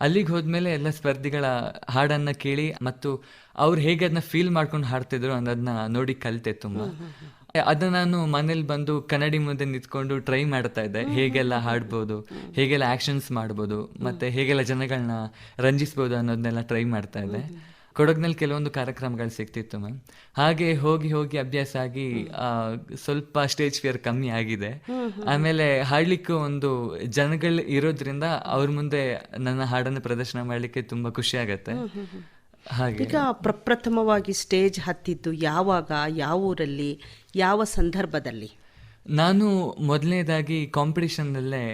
ಅಲ್ಲಿಗೆ ಹೋದ್ಮೇಲೆ ಎಲ್ಲ ಸ್ಪರ್ಧಿಗಳ ಹಾಡನ್ನ ಕೇಳಿ ಮತ್ತು ಅವ್ರು ಹೇಗೆ ಅದನ್ನ ಫೀಲ್ ಮಾಡ್ಕೊಂಡು ಹಾಡ್ತಿದ್ರು ಅನ್ನೋದನ್ನ ನೋಡಿ ಕಲಿತೆ ತುಂಬಾ ಅದನ್ನ ನಾನು ಮನೇಲಿ ಬಂದು ಕನ್ನಡಿ ಮುಂದೆ ನಿಂತ್ಕೊಂಡು ಟ್ರೈ ಮಾಡ್ತಾ ಇದ್ದೆ. ಹೇಗೆಲ್ಲ ಹಾಡ್ಬೋದು ಹೇಗೆಲ್ಲ ಆಕ್ಷನ್ಸ್ ಮಾಡ್ಬೋದು ಮತ್ತೆ ಹೇಗೆಲ್ಲ ಜನಗಳನ್ನ ರಂಜಿಸ್ಬೋದು ಅನ್ನೋದನ್ನೆಲ್ಲ ಟ್ರೈ ಮಾಡ್ತಾ ಇದ್ದೆ. ಕೊಡಗ್ನಲ್ಲಿ ಕೆಲವೊಂದು ಕಾರ್ಯಕ್ರಮಗಳು ಸಿಗ್ತಿತ್ತು ಮ್ಯಾಮ್ ಹಾಗೆ ಹೋಗಿ ಹೋಗಿ ಅಭ್ಯಾಸ ಆಗಿ ಸ್ವಲ್ಪ ಸ್ಟೇಜ್ ಫಿಯರ್ ಕಮ್ಮಿ ಆಗಿದೆ. ಆಮೇಲೆ ಹಾಡ್ಲಿಕ್ಕೂ ಒಂದು ಜನಗಳು ಇರೋದ್ರಿಂದ ಅವ್ರ ಮುಂದೆ ನನ್ನ ಹಾಡನ್ನು ಪ್ರದರ್ಶನ ಮಾಡಲಿಕ್ಕೆ ತುಂಬಾ ಖುಷಿ ಆಗತ್ತೆ. ಈಗ ಪ್ರಪ್ರಥಮವಾಗಿ ಸ್ಟೇಜ್ ಹತ್ತಿದ್ದು ಯಾವಾಗ ಯಾವ ಊರಲ್ಲಿ ಯಾವ ಸಂದರ್ಭದಲ್ಲಿ? ನಾನು ಮೊದಲನೇದಾಗಿ ಕಾಂಪಿಟಿಷನ್ನಲ್ಲೇ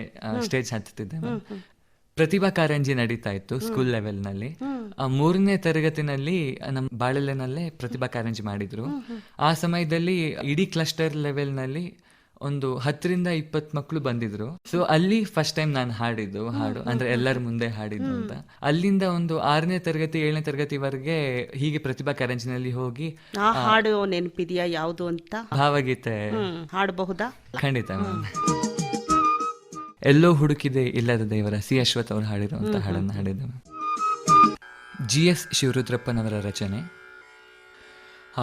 ಸ್ಟೇಜ್ ಹತ್ತಿದ್ದೆ ಪ್ರತಿಭಾ ಕಾರಂಜಿ ನಡೀತಾ ಇತ್ತು ಸ್ಕೂಲ್ ಲೆವೆಲ್ನಲ್ಲಿ ಮೂರನೇ ತರಗತಿನಲ್ಲಿ ನಮ್ಮ ಬಾಳೆಲೆನಲ್ಲೇ ಪ್ರತಿಭಾ ಕಾರಂಜಿ ಮಾಡಿದ್ರು. ಆ ಸಮಯದಲ್ಲಿ ಇಡೀ ಕ್ಲಸ್ಟರ್ ಲೆವೆಲ್ನಲ್ಲಿ ಒಂದು ಹತ್ತರಿಂದ ಇಪ್ಪತ್ ಮಕ್ಕಳು ಬಂದಿದ್ರು. ಸೊ ಅಲ್ಲಿ ಫಸ್ಟ್ ಟೈಮ್ ನಾನು ಹಾಡಿದ್ದು ಹಾಡು. ಅಂದ್ರೆ ಎಲ್ಲರ ಮುಂದೆ ಹಾಡಿದ್ದು ಅಂತ. ಅಲ್ಲಿಂದ ಒಂದು ಆರನೇ ತರಗತಿ ಏಳನೇ ತರಗತಿವರೆಗೆ ಹೀಗೆ ಪ್ರತಿಭಾ ಕಾರಂಜಿನಲ್ಲಿ ಹೋಗಿ ಹಾಡು ನೆನಪಿದೆಯಾ ಯಾವುದು ಅಂತ? ಭಾವಗೀತೆ. ಹಾಡಬಹುದಾ? ಖಂಡಿತ ಎಲ್ಲೋ ಹುಡುಕಿದೆ ಇಲ್ಲದ ದೇವರ ಸಿ. ಅಶ್ವಥ್ ಅವರು ಹಾಡಿರುವಂತ ಹಾಡನ್ನು ಹಾಡಿದ್ದು ಜಿ. ಎಸ್. ಶಿವರುದ್ರಪ್ಪನವರ ರಚನೆ. ಆ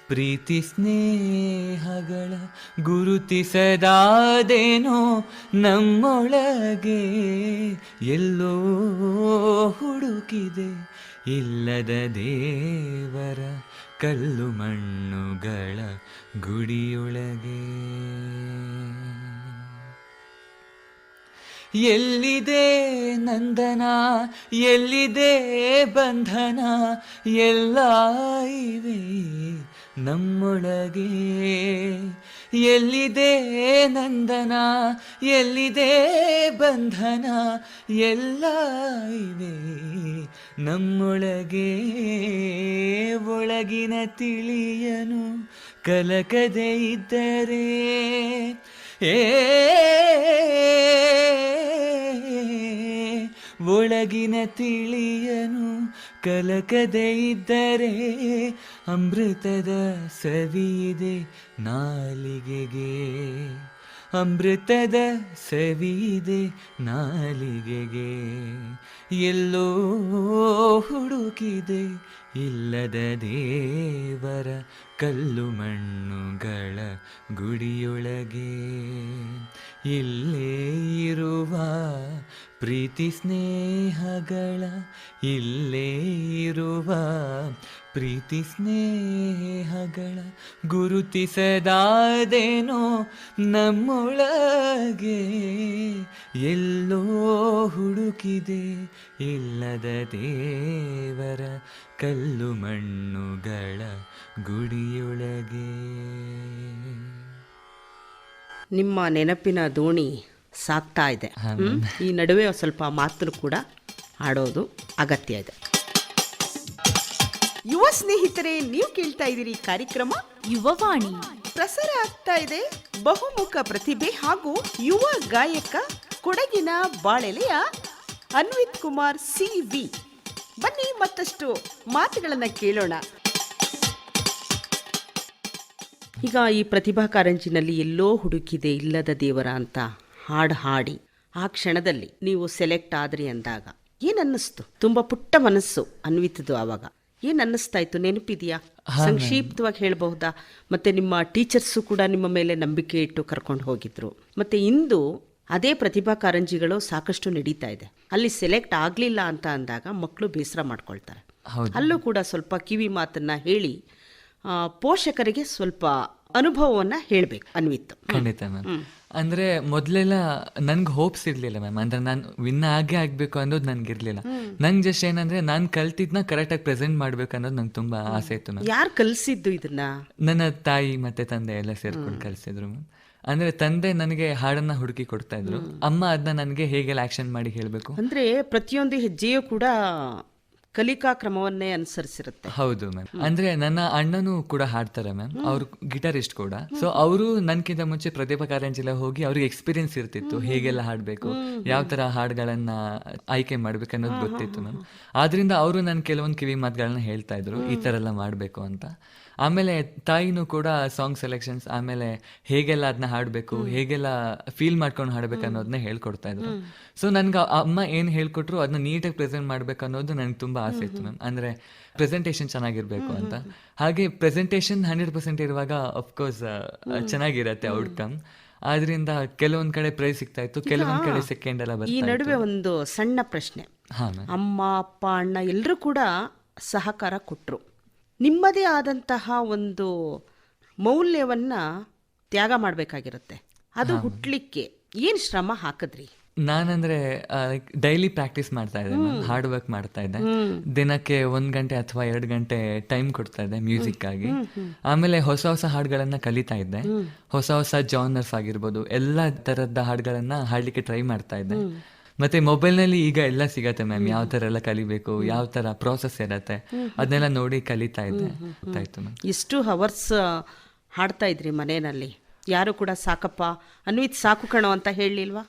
ಪ್ರೀತಿ ಸ್ನೇಹಗಳ ಗುರುತಿಸದಾದೇನೋ ನಮ್ಮೊಳಗೆ ಎಲ್ಲೋ ಹುಡುಕಿದೆ ಇಲ್ಲದ ದೇವರ ಕಲ್ಲು ಮಣ್ಣುಗಳ ಗುಡಿಯೊಳಗೆ. ಎಲ್ಲಿದೆ ನಂದನ, ಎಲ್ಲಿದೆ ಬಂಧನ? ಎಲ್ಲ ಇವೆ. ನಮ್ಮೊಳಗೆ ಎಲ್ಲಿದೆ ನಂದನ ಎಲ್ಲಿದೆ ಬಂಧನ ಎಲ್ಲ ಇವೆ. ನಮ್ಮೊಳಗೆ ಒಳಗಿನ ತಿಳಿಯನು ಕಲಕದೆ ಇದ್ದರೆ ಏ ಒಳಗಿನ ತಿಳಿಯನು, ಕಲಕದೆ ಇದ್ದರೆ ಅಮೃತದ ಸವಿಯಿದೆ ನಾಲಿಗೆಗೆ. ಅಮೃತದ ಸವಿಯಿದೆ ನಾಲಿಗೆಗೆ. ಎಲ್ಲೋ ಹುಡುಕಿದೆ ಇಲ್ಲದ ದೇವರ ಕಲ್ಲು ಮಣ್ಣುಗಳ ಗುಡಿಯೊಳಗೆ. ಇಲ್ಲೇ ಇರುವ ಪ್ರೀತಿ ಸ್ನೇಹಗಳ ಇಲ್ಲೇ ಇರುವ ಪ್ರೀತಿ ಸ್ನೇಹಗಳ ಗುರುತಿಸದಾದೇನೋ ನಮ್ಮೊಳಗೆ ಎಲ್ಲೋ ಹುಡುಕಿದೆ ಇಲ್ಲದ ದೇವರ ಕಲ್ಲು ಮಣ್ಣುಗಳ ಗುಡಿಯೊಳಗೆ. ನಿಮ್ಮ ನೆನಪಿನ ದೋಣಿ ಸಾಕ್ತಾ ಇದೆ. ಈ ನಡುವೆ ಒಂದ್ ಸ್ವಲ್ಪ ಮಾತು ಕೂಡ ಆಡೋದು ಅಗತ್ಯ ಇದೆ. ಯುವ ಸ್ನೇಹಿತರೆ ನೀವು ಕೇಳ್ತಾ ಇದ್ದೀರಿ ಕಾರ್ಯಕ್ರಮ. ಯುವವಾಣಿ. ಪ್ರಸಾರ ಆಗ್ತಾ ಇದೆ. ಬಹುಮುಖ ಪ್ರತಿಭೆ ಹಾಗೂ ಯುವ ಗಾಯಕ ಕೊಡಗಿನ ಬಾಳೆಲೆಯ ಅನ್ವಿತ್ ಕುಮಾರ್ ಸಿ ವಿ ಬನ್ನಿ ಮತ್ತಷ್ಟು ಮಾತುಗಳನ್ನ ಕೇಳೋಣ. ಈಗ ಈ ಪ್ರತಿಭಾ ಕಾರಂಜಿನಲ್ಲಿ ಎಲ್ಲೋ ಹುಡುಕಿದೆ ಇಲ್ಲದ ದೇವರ ಅಂತ. ಹಾಡು ಹಾಡಿ. ಆ ಕ್ಷಣದಲ್ಲಿ ನೀವು ಸೆಲೆಕ್ಟ್ ಆದ್ರಿ ಅಂದಾಗ ಏನನ್ನಿಸ್ತು? ಅನ್ನಿಸ್ತು ತುಂಬಾ ಪುಟ್ಟ ಮನಸ್ಸು ಅನ್ವಿತದ್ದು ಆವಾಗ. ಏನ್ ಅನ್ನಿಸ್ತಾ ಇತ್ತು ನೆನಪಿದೆಯಾ ಸಂಕ್ಷಿಪ್ತವಾಗಿ ಹೇಳಬಹುದಾ? ಮತ್ತೆ ನಿಮ್ಮ ಟೀಚರ್ಸು ಕೂಡ ನಿಮ್ಮ ಮೇಲೆ ನಂಬಿಕೆ ಇಟ್ಟು ಕರ್ಕೊಂಡು ಹೋಗಿದ್ರು. ಮತ್ತೆ ಇಂದು ಅದೇ ಪ್ರತಿಭಾ ಕಾರಂಜಿಗಳು ಸಾಕಷ್ಟು ನಡೀತಾ ಇದೆ. ಅಲ್ಲಿ ಸೆಲೆಕ್ಟ್ ಆಗ್ಲಿಲ್ಲ ಅಂತ ಅಂದಾಗ ಮಕ್ಕಳು ಬೇಸರ ಮಾಡ್ಕೊಳ್ತಾರೆ. ಅಲ್ಲೂ ಕೂಡ ಸ್ವಲ್ಪ ಕಿವಿ ಮಾತನ್ನ ಹೇಳಿ ಪೋಷಕರಿಗೆ ಸ್ವಲ್ಪ ಅನುಭವವನ್ನ ಹೇಳ್ಬೇಕು ಅನ್ವಿತ್. ಖಂಡಿತ ಮ್ಯಾಮ್ ಅಂದ್ರೆ ಮೊದ್ಲೆಲ್ಲ ನನ್ಗೆ ಹೋಪ್ಸ್ ಇರ್ಲಿಲ್ಲ ಮ್ಯಾಮ್ ಅಂದ್ರೆ ನಾನು ವಿನ್ ಆಗೇ ಆಗ್ಬೇಕು ಅನ್ನೋದು ನನ್ಗೆ ಇರ್ಲಿಲ್ಲ. ನಂಗೆ ಜಸ್ಟ್ ಏನಂದ್ರೆ ನಾನು ಕಲ್ತಿದ್ನ ಕರೆಕ್ಟಾಗಿ ಪ್ರೆಸೆಂಟ್ ಮಾಡ್ಬೇಕು ಅನ್ನೋದು ನಂಗೆ ತುಂಬಾ ಆಸೆ ಇತ್ತು ಮ್ಯಾಮ್ ಯಾರು ಕಲ್ಸಿದ್ದು ಇದನ್ನ ನನ್ನ ತಾಯಿ ಮತ್ತೆ ತಂದೆ ಎಲ್ಲ ಸೇರ್ಕೊಂಡು ಕಲ್ಸಿದ್ರು ಮ್ಯಾಮ್ ಅಂದ್ರೆ ತಂದೆ ನನಗೆ ಹಾಡನ್ನ ಹುಡುಕಿ ಕೊಡ್ತಾ ಇದ್ರು. ಅಮ್ಮ ಅದನ್ನ ನನಗೆ ಹೇಗೆಲ್ಲ ಆಕ್ಷನ್ ಮಾಡಿ ಹೇಳ್ಬೇಕು? ಅಂದ್ರೆ ಪ್ರತಿಯೊಂದು ಹೆಜ್ಜೆಯೂ ಕೂಡ ಕಲಿಕಾ ಕ್ರಮವನ್ನೇ ಅನುಸರಿಸಿರುತ್ತೆ. ಹೌದು ಮ್ಯಾಮ್ ಅಂದ್ರೆ ನನ್ನ ಅಣ್ಣನೂ ಕೂಡ ಹಾಡ್ತಾರೆ ಮ್ಯಾಮ್ ಅವ್ರು ಗಿಟಾರಿಸ್ಟ್ ಕೂಡ. ಸೊ ಅವರು ನನ್ಕಿಂತ ಮುಂಚೆ ಪ್ರತಿಭಾ ಕಾರಂಜಿಲ ಹೋಗಿ ಅವ್ರಿಗೆ ಎಕ್ಸ್ಪೀರಿಯನ್ಸ್ ಇರ್ತಿತ್ತು. ಹೇಗೆಲ್ಲ ಹಾಡ್ಬೇಕು ಯಾವ ತರ ಹಾಡುಗಳನ್ನ ಆಯ್ಕೆ ಮಾಡ್ಬೇಕು ಅನ್ನೋದು ಗೊತ್ತಿತ್ತು ಮ್ಯಾಮ್ ಆದ್ರಿಂದ ಅವರು ನನ್ ಕೆಲವೊಂದು ಕಿವಿ ಮಾತುಗಳನ್ನ ಹೇಳ್ತಾ ಇದ್ರು ಈ ತರ ಎಲ್ಲ ಮಾಡ್ಬೇಕು ಅಂತ. ಆಮೇಲೆ ತಾಯಿನೂ ಕೂಡ ಸಾಂಗ್ ಸೆಲೆಕ್ಷನ್ಸ್ ಆಮೇಲೆ ಹೇಗೆಲ್ಲ ಅದನ್ನ ಹಾಡಬೇಕು ಹೇಗೆಲ್ಲ ಫೀಲ್ ಮಾಡ್ಕೊಂಡು ಹಾಡ್ಬೇಕು ಅನ್ನೋದನ್ನ ಹೇಳ್ಕೊಡ್ತಾ ಇದ್ರು. ಸೊ ನನ್ಗೆ ಅಮ್ಮ ಏನ್ ಹೇಳ್ಕೊಟ್ರು ಅದನ್ನ ನೀಟಾಗಿ ಪ್ರೆಸೆಂಟ್ ಮಾಡ್ಬೇಕು ಅನ್ನೋದು ನನಗೆ ತುಂಬಾ ಆಸೆ ಇತ್ತು ಮ್ಯಾಮ್ ಅಂದ್ರೆ ಪ್ರೆಸೆಂಟೇಷನ್ ಚೆನ್ನಾಗಿರ್ಬೇಕು ಅಂತ. ಹಾಗೆ ಪ್ರೆಸೆಂಟೇಷನ್ ಹಂಡ್ರೆಡ್ ಪರ್ಸೆಂಟ್ ಇರುವಾಗ ಅಫ್ಕೋರ್ಸ್ ಚೆನ್ನಾಗಿರತ್ತೆ ಔಟ್ಕಮ್ ಆದ್ರಿಂದ ಕೆಲವೊಂದ್ ಕಡೆ ಪ್ರೈಸ್ ಸಿಗ್ತಾ ಇತ್ತು ಕೆಲವೊಂದ್ ಕಡೆ ಸೆಕೆಂಡ್ ಎಲ್ಲ ಈ ನಡುವೆ ಒಂದು ಸಣ್ಣ ಪ್ರಶ್ನೆ. ಅಮ್ಮ ಅಪ್ಪ ಅಣ್ಣ ಎಲ್ಲರೂ ಕೂಡ ಸಹಕಾರ ಕೊಟ್ಟರು ನಿಮ್ಮದೇ ಆದಂತಹ ಒಂದು ಮೌಲ್ಯವನ್ನ ತ್ಯಾಗ ಮಾಡಬೇಕಾಗಿರುತ್ತೆ. ಅದು ಹುಟ್ಲಿಕ್ಕೆ ಏನು ಶ್ರಮ ಹಾಕಿದ್ರಿ? ನಾನಂದ್ರೆ ಡೈಲಿ ಪ್ರಾಕ್ಟೀಸ್ ಮಾಡ್ತಾ ಇದ್ದೆ ಹಾರ್ಡ್ ವರ್ಕ್ ಮಾಡ್ತಾ ಇದ್ದೆ. ದಿನಕ್ಕೆ ಒಂದ್ ಗಂಟೆ ಅಥವಾ ಎರಡು ಗಂಟೆ ಟೈಮ್ ಕೊಡ್ತಾ ಇದ್ದೆ ಮ್ಯೂಸಿಕ್ ಆಗಿ. ಆಮೇಲೆ ಹೊಸ ಹೊಸ ಹಾಡುಗಳನ್ನ ಕಲಿತಾ ಇದ್ದೆ. ಹೊಸ ಹೊಸ ಜಾನರ್ಸ್ ಆಗಿರ್ಬೋದು ಎಲ್ಲಾ ತರದ ಹಾಡುಗಳನ್ನ ಹಾಡ್ಲಿಕ್ಕೆ ಟ್ರೈ ಮಾಡ್ತಾ ಇದ್ದೆ. ಮತ್ತೆ ಮೊಬೈಲ್ನಲ್ಲಿ ಈಗ ಎಲ್ಲ ಸಿಗತ್ತೆ ಮ್ಯಾಮ್. ಯಾವ ತರ ಎಲ್ಲ ಕಲಿಬೇಕು ಯಾವ ತರ ಪ್ರಾಸೆಸ್ ಇರತ್ತೆ ಅದನ್ನೆಲ್ಲ ನೋಡಿ ಕಲಿತಾ ಇದ್ದೆ. ಗೊತ್ತಾಯ್ತು ಮ್ಯಾಮ್. ಇಷ್ಟು ಹವರ್ಸ್ ಹಾಡ್ತಾ ಇದ್ರಿ ಮನೆಯಲ್ಲಿ. ಯಾರು ಕೂಡ ಸಾಕಪ್ಪ? ಅನ್ವಿತ್ ಸಾಕು ಕಣೋ ಅಂತ ಹೇಳಲಿಲ್ವಾ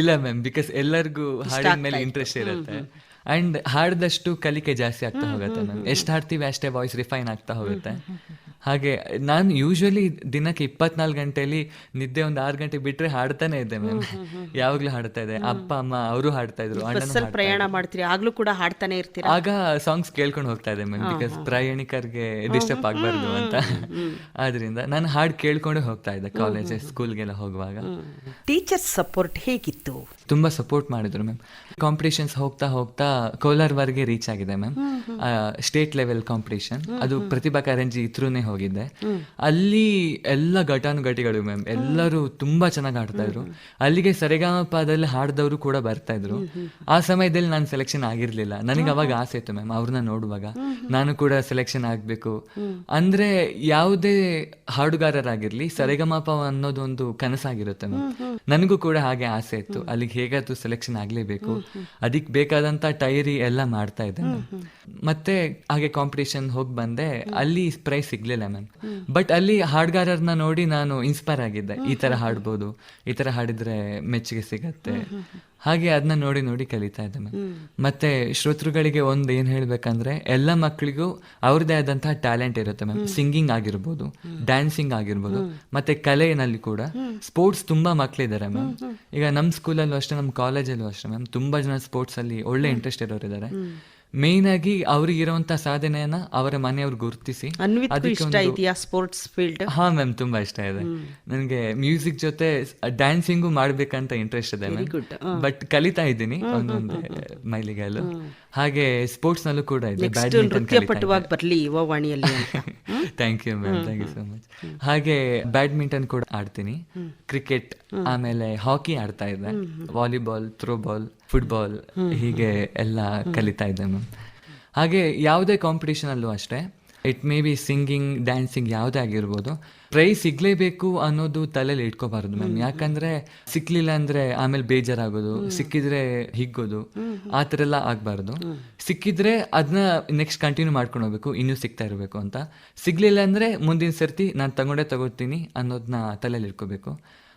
ಇಲ್ಲ ಮ್ಯಾಮ್ ಬಿಕಾಸ್ ಎಲ್ಲರಿಗೂ ಹಾಡಿನ ಮೇಲೆ ಇಂಟ್ರೆಸ್ಟ್ ಇರುತ್ತೆ. ಅಂಡ್ ಹಾಡ್ದಷ್ಟು ಕಲಿಕೆ ಜಾಸ್ತಿ ಆಗ್ತಾ ಹೋಗುತ್ತೆ ಮ್ಯಾಮ್. ಎಷ್ಟು ಹಾಡ್ತೀವಿ ಅಷ್ಟೇ ವಾಯ್ಸ್ ರಿಫೈನ್ ಆಗ್ತಾ ಹೋಗುತ್ತೆ. ಹಾಗೆ ನಾನು ಯೂಶ್ವಲಿ ದಿನಕ್ಕೆ ಇಪ್ಪತ್ನಾಲ್ಕು ಗಂಟೆಯಲ್ಲಿ ನಿದ್ದೆ ಒಂದು ಆರು ಗಂಟೆ ಬಿಟ್ರೆ ಹಾಡ್ತಾನೆ ಇದ್ದೆ ಮ್ಯಾಮ್ ಯಾವಾಗ್ಲೂ ಹಾಡ್ತಾ ಇದೆ ಅಪ್ಪ ಅಮ್ಮ ಅವರು ಹಾಡ್ತಾ ಇದ್ರು ಪ್ರಯಾಣ ಮಾಡ್ತೀರಿ ಆಗ್ಲೂ ಕೂಡ ಹಾಡ್ತಾನೆ ಇರ್ತೀರಿ? ಆಗ ಸಾಂಗ್ಸ್ ಕೇಳ್ಕೊಂಡು ಹೋಗ್ತಾ ಇದೆ ಮ್ಯಾಮ್ ಬಿಕಾಸ್ ಪ್ರಯಾಣಿಕರಿಗೆ ಡಿಸ್ಟರ್ಬ್ ಆಗಬಾರ್ದು ಅಂತ. ಆದ್ರಿಂದ ನಾನು ಹಾಡು ಕೇಳ್ಕೊಂಡೇ ಹೋಗ್ತಾ ಇದ್ದೆ ಕಾಲೇಜ್ ಸ್ಕೂಲ್ಗೆಲ್ಲ ಹೋಗುವಾಗ. ಟೀಚರ್ಸ್ ಸಪೋರ್ಟ್ ಹೇಗಿತ್ತು? ತುಂಬಾ ಸಪೋರ್ಟ್ ಮಾಡಿದ್ರು ಮ್ಯಾಮ್ ಕಾಂಪಿಟೇಷನ್ಸ್ ಹೋಗ್ತಾ ಹೋಗ್ತಾ ಕೋಲಾರ್ವರೆಗೆ ರೀಚ್ ಆಗಿದೆ ಮ್ಯಾಮ್ ಸ್ಟೇಟ್ ಲೆವೆಲ್ ಕಾಂಪಿಟೇಷನ್ ಅದು ಪ್ರತಿಭಾ ಕಾರಂಜಿ ಥ್ರೂನೇ ಹೋಗಿದ್ದೆ. ಅಲ್ಲಿ ಎಲ್ಲ ಘಟಾನುಘಟಿಗಳು ಮ್ಯಾಮ್ ಎಲ್ಲರೂ ತುಂಬಾ ಚೆನ್ನಾಗಿ ಆಡ್ತಾ ಇದ್ರು. ಅಲ್ಲಿಗೆ ಸರಿಗಮಪದಲ್ಲಿ ಹಾಡ್ದವರು ಕೂಡ ಬರ್ತಾ ಇದ್ರು. ಆ ಸಮಯದಲ್ಲಿ ನಾನು ಸೆಲೆಕ್ಷನ್ ಆಗಿರ್ಲಿಲ್ಲ. ನನಗೆ ಅವಾಗ ಆಸೆ ಇತ್ತು ಮ್ಯಾಮ್ ಅವ್ರನ್ನ ನೋಡುವಾಗ. ನಾನು ಕೂಡ ಸೆಲೆಕ್ಷನ್ ಆಗ್ಬೇಕು. ಅಂದ್ರೆ ಯಾವುದೇ ಹಾಡುಗಾರರಾಗಿರ್ಲಿ ಸರಿಗಮಪ ಅನ್ನೋದು ಒಂದು ಕನಸಾಗಿರುತ್ತೆ ಮ್ಯಾಮ್. ನನಗೂ ಕೂಡ ಹಾಗೆ ಆಸೆ ಇತ್ತು. ಅಲ್ಲಿಗೆ ಹೇಗಾದ್ರೂ ಸೆಲೆಕ್ಷನ್ ಆಗ್ಲೇಬೇಕು. ಅದಕ್ಕೆ ಬೇಕಾದಂತ ಟೈರಿ ಎಲ್ಲ ಮಾಡ್ತಾ ಇದ್ದೆ ಮತ್ತೆ ಹಾಗೆ ಕಾಂಪಿಟೇಷನ್ ಹೋಗಿ ಬಂದೆ. ಅಲ್ಲಿ ಪ್ರೈಸ್ ಸಿಗ್ಲಿಲ್ಲ. ಮ್ಯಾಮ್ ಬಟ್ ಅಲ್ಲಿ ಹಾಡ್ಗಾರರನ್ನ ನೋಡಿ ನಾನು ಇನ್ಸ್ಪೈರ್ ಆಗಿದ್ದೆ. ಈ ತರ ಹಾಡ್ಬೋದು ಈ ತರ ಹಾಡಿದ್ರೆ ಮೆಚ್ಚುಗೆ ಸಿಗತ್ತೆ. ಹಾಗೆ ಅದನ್ನ ನೋಡಿ ನೋಡಿ ಕಲಿತಾ ಇದ್ದೆ ಮ್ಯಾಮ್ ಮತ್ತೆ ಶ್ರೋತೃಗಳಿಗೆ ಒಂದು ಏನ್ ಹೇಳ್ಬೇಕಂದ್ರೆ ಎಲ್ಲ ಮಕ್ಕಳಿಗೂ ಅವ್ರದ್ದೇ ಆದಂತಹ ಟ್ಯಾಲೆಂಟ್ ಇರುತ್ತೆ ಮ್ಯಾಮ್ ಸಿಂಗಿಂಗ್ ಆಗಿರ್ಬೋದು ಡ್ಯಾನ್ಸಿಂಗ್ ಆಗಿರ್ಬೋದು ಮತ್ತೆ ಕಲೆಯಲ್ಲಿ ಕೂಡ ಸ್ಪೋರ್ಟ್ಸ್ ತುಂಬಾ ಮಕ್ಕಳಿದ್ದಾರೆ ಮ್ಯಾಮ್ ಈಗ ನಮ್ಮ ಸ್ಕೂಲಲ್ಲೂ ಅಷ್ಟೇ ನಮ್ಮ ಕಾಲೇಜಲ್ಲೂ ಅಷ್ಟೇ ಮ್ಯಾಮ್ ತುಂಬಾ ಜನ ಸ್ಪೋರ್ಟ್ಸ್ ಅಲ್ಲಿ ಒಳ್ಳೆ ಇಂಟ್ರೆಸ್ಟ್ ಇರೋರು ಇದ್ದಾರೆ ಮೇನ್ ಆಗಿ ಅವ್ರಿಗೆ ಇರುವಂತ ಸಾಧನೆಯನ್ನ ಅವರ ಮನೆಯವ್ರು ಗುರುತಿಸಿ ಅನ್ವಿತ್ ಅದಕ್ಕೆ ಇಷ್ಟ ಒಂದು- ಇದೆಯಾ ಸ್ಪೋರ್ಟ್ಸ್ ಫೀಲ್ಡ್ ಹಾ ಮ್ಯಾಮ್ ತುಂಬಾ ಇಷ್ಟ ಇದೆ. ನನಗೆ ಮ್ಯೂಸಿಕ್ ಜೊತೆ ಡ್ಯಾನ್ಸಿಂಗು ಮಾಡ್ಬೇಕಂತ ಇಂಟ್ರೆಸ್ಟ್ ಇದೆ. ಬಟ್ ಕಲಿತಾ ಇದ್ದೀನಿ ಒಂದೊಂದು ಮೈಲಿಗಲ್ಲು. ಹಾಗೆ ಸ್ಪೋರ್ಟ್ಸ್ ನಲ್ಲೂ ಕೂಡ ಇದೆ. ಬ್ಯಾಡ್ಮಿಂಟನ್ ಪಟುವಾಗಿ ಬರ್ಲಿ ಯುವವಾಣಿಯಲ್ಲಿ ಅಂತ. Thank you ma'am thank you so much ಹಾಗೆ ಬ್ಯಾಡ್ಮಿಂಟನ್ ಕೂಡ ಆಡ್ತೀನಿ. ಕ್ರಿಕೆಟ್ ಆಮೇಲೆ ಹಾಕಿ ಆಡ್ತಾ ಇದ್ದೆ. ವಾಲಿಬಾಲ್ ಥ್ರೋಬಾಲ್ ಫುಟ್ಬಾಲ್ ಹೀಗೆ ಎಲ್ಲ ಕಲಿತಾ ಇದ್ದೆ ಮ್ಯಾಮ್ ಹಾಗೆ ಯಾವುದೇ ಕಾಂಪಿಟೇಷನ್ ಅಲ್ಲೂ ಅಷ್ಟೇ it may be singing dancing ಯಾವುದೇ ಆಗಿರ್ಬೋದು ಪ್ರೈಸ್ ಸಿಗ್ಲೇಬೇಕು ಅನ್ನೋದು ತಲೆಯಲ್ಲಿ ಇಟ್ಕೋಬಾರ್ದು ಮ್ಯಾಮ್ ಯಾಕಂದ್ರೆ ಸಿಕ್ಲಿಲ್ಲ ಅಂದ್ರೆ ಆಮೇಲೆ ಬೇಜಾರಾಗೋದು ಸಿಕ್ಕಿದ್ರೆ ಹಿಗ್ಗೋದು ಆ ಥರ ಎಲ್ಲ ಆಗಬಾರ್ದು. ಸಿಕ್ಕಿದ್ರೆ ಅದನ್ನ ನೆಕ್ಸ್ಟ್ ಕಂಟಿನ್ಯೂ ಮಾಡ್ಕೊಂಡು ಹೋಗ್ಬೇಕು ಇನ್ನೂ ಸಿಗ್ತಾ ಇರಬೇಕು ಅಂತ. ಸಿಗ್ಲಿಲ್ಲ ಅಂದ್ರೆ ಮುಂದಿನ ಸರ್ತಿ ನಾನು ತಗೊಂಡೇ ತಗೋತೀನಿ ಅನ್ನೋದನ್ನ ತಲೆಯಲ್ಲಿ ಇಟ್ಕೋಬೇಕು.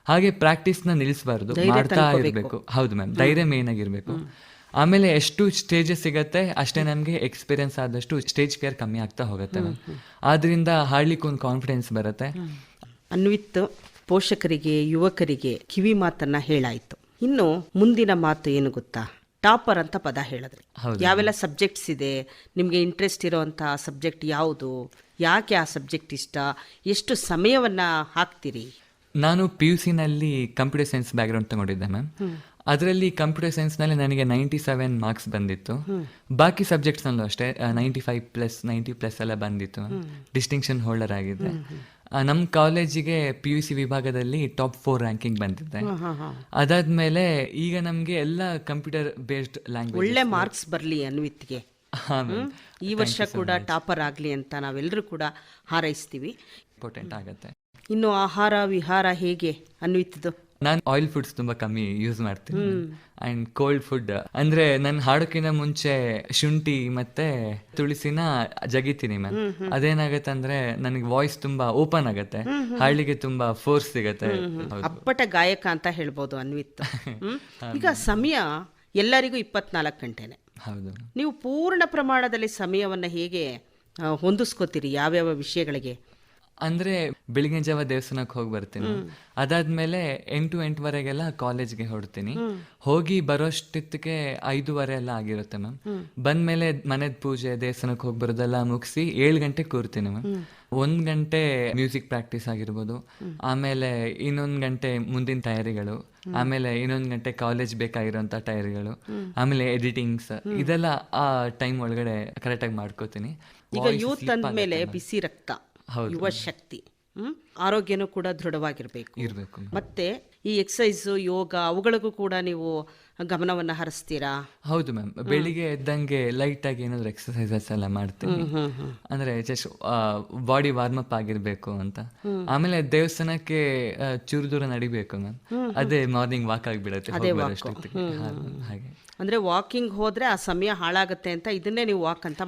ಹಾಗೆ ಪ್ರಾಕ್ಟೀಸ್ನ ನಿಲ್ಲಿಸಬಾರ್ದು. ಮಾಡ್ತಾ ಇರಬೇಕು. ಹೌದು ಮ್ಯಾಮ್ ಧೈರ್ಯ ಮೇನ್ ಆಗಿರಬೇಕು. ಆಮೇಲೆ ಎಷ್ಟು ಸ್ಟೇಜಸ್ ಸಿಗತ್ತೆ ಅಷ್ಟೇ ನಮಗೆ ಎಕ್ಸ್ಪೀರಿಯನ್ಸ್ ಆದಷ್ಟು ಸ್ಟೇಜ್ ಫಿಯರ್ ಕಮ್ಮಿ ಆಗ್ತಾ ಹೋಗುತ್ತೆ ಮ್ಯಾಮ್ ಆದ್ರಿಂದ ಹಾಡ್ಲಿಕ್ಕೆ ಒಂದು ಕಾನ್ಫಿಡೆನ್ಸ್ ಬರುತ್ತೆ. ಅನ್ವಿತ್ ಪೋಷಕರಿಗೆ ಯುವಕರಿಗೆ ಕಿವಿ ಮಾತನ್ನ ಹೇಳಾಯ್ತು. ಇನ್ನು ಮುಂದಿನ ಮಾತು ಏನು ಗೊತ್ತಾ? ಟಾಪರ್ ಅಂತ ಪದ ಹೇಳಿದ್ರೆ. ಹೌದು. ಯಾವೆಲ್ಲ ಸಬ್ಜೆಕ್ಟ್ಸ್ ಇದೆ? ನಿಮಗೆ ಇಂಟ್ರೆಸ್ಟ್ ಇರೋವಂಥ ಸಬ್ಜೆಕ್ಟ್ ಯಾವುದು? ಯಾಕೆ ಆ ಸಬ್ಜೆಕ್ಟ್ ಇಷ್ಟ? ಎಷ್ಟು ಸಮಯವನ್ನ ಹಾಕ್ತೀರಿ? ನಾನು ಪಿ ಯು ಸಿನಲ್ಲಿ ಕಂಪ್ಯೂಟರ್ ಸೈನ್ಸ್ ಬ್ಯಾಕ್ಗ್ರೌಂಡ್ ತಗೊಂಡಿದ್ದೆ ಮ್ಯಾಮ್ ಅದರಲ್ಲಿ ಕಂಪ್ಯೂಟರ್ ಸೈನ್ಸ್ನಲ್ಲಿ ನನಗೆ ನೈಂಟಿ ಸೆವೆನ್ ಮಾರ್ಕ್ಸ್ ಬಂದಿತ್ತು ಬಾಕಿ ಸಬ್ಜೆಕ್ಟ್ಸ್ನಲ್ಲೂ ಅಷ್ಟೇ ninety five plus ninety plus ಎಲ್ಲ ಬಂದಿತ್ತು ಡಿಸ್ಟಿಂಕ್ಷನ್ ಹೋಲ್ಡರ್ ಆಗಿದ್ದೆ. ನಮ್ಮ ಕಾಲೇಜಿಗೆ ಪಿ ಯು ಸಿ ವಿಭಾಗದಲ್ಲಿ ಟಾಪ್ ಫೋರ್ ರ್ಯಾಂಕಿಂಗ್ ಬಂದಿದ್ದೆ ಅದಾದ್ಮೇಲೆ ಈಗ ನಮಗೆ ಎಲ್ಲ ಕಂಪ್ಯೂಟರ್ ಬೇಸ್ಡ್ ಲ್ಯಾಂಗ್ವೇಜ್ ಒಳ್ಳೆ ಮಾರ್ಕ್ಸ್ ಬರಲಿ ಅನ್ವಿತ್ಗೆ. ಈ ವರ್ಷ ಕೂಡ ಟಾಪರ್ ಆಗಲಿ ಅಂತ ನಾವೆಲ್ಲರೂ ಕೂಡ ಹಾರೈಸ್ತೀವಿ. ಇಂಪಾರ್ಟೆಂಟ್ ಆಗುತ್ತೆ. ಇನ್ನು ಆಹಾರ ವಿಹಾರ ಹೇಗೆ ಅನ್ವಿತದ್ದು ನಾನು ಆಯಿಲ್ ಫುಡ್ಸ್ ತುಂಬಾ ಕಮ್ಮಿ ಯೂಸ್ ಮಾಡ್ತೀನಿ. ಅಂಡ್ ಕೋಲ್ಡ್ ಫುಡ್ ಅಂದ್ರೆ ನಾನು ಹಾಡೋಕಿನ ಮುಂಚೆ ಶುಂಠಿ ಮತ್ತೆ ತುಳಸಿನ ಜಗಿತೀನಿ ಮ್ಯಾಮ್. ಅದೇನಾಗತ್ತೆ ಅಂದ್ರೆ ನನಗೆ ವಾಯ್ಸ್ ತುಂಬಾ ಓಪನ್ ಆಗತ್ತೆ. ಹಾಳಿಗೆ ತುಂಬಾ ಫೋರ್ಸ್ ಸಿಗತ್ತೆ. ಅಪ್ಪಟ ಗಾಯಕ ಅಂತ ಹೇಳ್ಬೋದು ಅನ್ವಿತ್. ಈಗ ಸಮಯ ಎಲ್ಲರಿಗೂ ಇಪ್ಪತ್ನಾಲ್ಕು ಗಂಟೆನೆ. ಹೌದು. ನೀವು ಪೂರ್ಣ ಪ್ರಮಾಣದಲ್ಲಿ ಸಮಯವನ್ನ ಹೇಗೆ ಹೊಂದಿಸ್ಕೋತೀರಿ? ಯಾವ್ಯಾವ ವಿಷಯಗಳಿಗೆ? ಅಂದ್ರೆ ಬೆಳಿಗ್ಗೆ ಜಾವ ದೇವಸ್ಥಾನಕ್ಕೆ ಹೋಗಿ ಬರ್ತೀನಿ. ಅದಾದ್ಮೇಲೆ ಎಂಟು ಎಂಟುವರೆಗೆಲ್ಲ ಕಾಲೇಜ್ಗೆ ಹೊರಡ್ತೀನಿ. ಹೋಗಿ ಬರೋಷ್ಟೊತ್ತಿಗೆ ಐದೂವರೆ ಎಲ್ಲ ಆಗಿರುತ್ತೆ ಮ್ಯಾಮ್. ಬಂದ್ಮೇಲೆ ಮನೆದ ಪೂಜೆ ದೇವಸ್ಥಾನಕ್ಕೆ ಹೋಗಿ ಬರೋದೆಲ್ಲ ಮುಗಿಸಿ ಏಳು ಗಂಟೆ ಕೂರ್ತೀನಿ ಮ್ಯಾಮ್. ಒಂದ್ ಗಂಟೆ ಮ್ಯೂಸಿಕ್ ಪ್ರಾಕ್ಟೀಸ್ ಆಗಿರ್ಬೋದು. ಆಮೇಲೆ ಇನ್ನೊಂದ್ ಗಂಟೆ ಮುಂದಿನ ತಯಾರಿಗಳು. ಆಮೇಲೆ ಇನ್ನೊಂದ್ ಗಂಟೆ ಕಾಲೇಜ್ ಬೇಕಾಗಿರೋಂಥ ಟೈರ್ಗಳು ಆಮೇಲೆ ಎಡಿಟಿಂಗ್ಸ್ ಇದೆಲ್ಲ ಆ ಟೈಮ್ ಒಳಗಡೆ ಕರೆಕ್ಟಾಗಿ ಮಾಡ್ಕೋತೀನಿ. ಈಗ ಯೂತ್ ಅಂದ್ಮೇಲೆ ಬಿಸಿ ರಕ್ತ. ಯುವ ಶಕ್ತಿ. ಆರೋಗ್ಯನೂ ಕೂಡ ದೃಢವಾಗಿರಬೇಕು. ಇರ್ಬೇಕು. ಮತ್ತೆ ಈ ಎಕ್ಸಸೈಸು ಯೋಗ ಅವುಗಳಿಗೂ ಕೂಡ ನೀವು ಗಮನವನ್ನು ಹರಿಸ್ತೀರಾ? ಹೌದು ಮ್ಯಾಮ್. ಬೆಳಿಗ್ಗೆ ಎದ್ದಂಗೆ ಲೈಟ್ ಆಗಿ ಏನಾದ್ರು ಎಕ್ಸಸೈಸಸ್ ಎಲ್ಲ ಮಾಡ್ತೀನಿ. ಅಂದ್ರೆ ಜಸ್ಟ್ ಬಾಡಿ ವಾರ್ಮ್ ಅಪ್ ಆಗಿರ್ಬೇಕು ಅಂತ. ಆಮೇಲೆ ದೇವಸ್ಥಾನಕ್ಕೆ ಚೂರು ದೂರ ನಡಿಬೇಕು ಮ್ಯಾಮ್. ಅದೇ ಮಾರ್ನಿಂಗ್ ವಾಕ್ ಆಗಿಬಿಡುತ್ತೆ ಹೋಗಿ. ಅಂದ್ರೆ ವಾಕಿಂಗ್ ಹೋದ್ರೆ ಆ ಸಮಯ ಹಾಳಾಗುತ್ತೆ ಅಂತ ಇದನ್ನೇ ನೀವು ವಾಕ್ ಅಂತ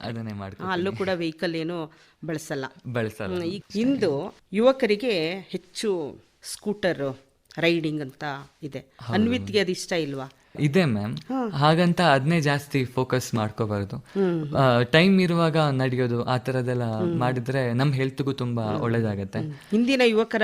ಅದನ್ನೇ ಅಲ್ಲೂ ಕೂಡ ವೆಹಿಕಲ್ ಏನು ಬಳಸಲ್ಲ. ಬಳಸಲ್ಲ. ಇಂದು ಯುವಕರಿಗೆ ಹೆಚ್ಚು ಸ್ಕೂಟರ್ ರೈಡಿಂಗ್ ಅಂತ ಇದೆ. ಅನ್ವಿತ್ಗೆ ಅದು ಇಷ್ಟ ಇಲ್ವಾ? ಇದೆ ಮ್ಯಾಮ್. ಹಾಗಂತ ಅದನ್ನೇ ಜಾಸ್ತಿ ಫೋಕಸ್ ಮಾಡ್ಕೋಬಾರ್ದು. ಟೈಮ್ ಇರುವಾಗ ನಡೆಯೋದು ಆ ತರದೆಲ್ಲ ಮಾಡಿದ್ರೆ ನಮ್ಮ ಹೆಲ್ತ್ಗೂ ತುಂಬಾ ಒಳ್ಳೇದಾಗತ್ತೆ. ಹಿಂದಿನ ಯುವಕರ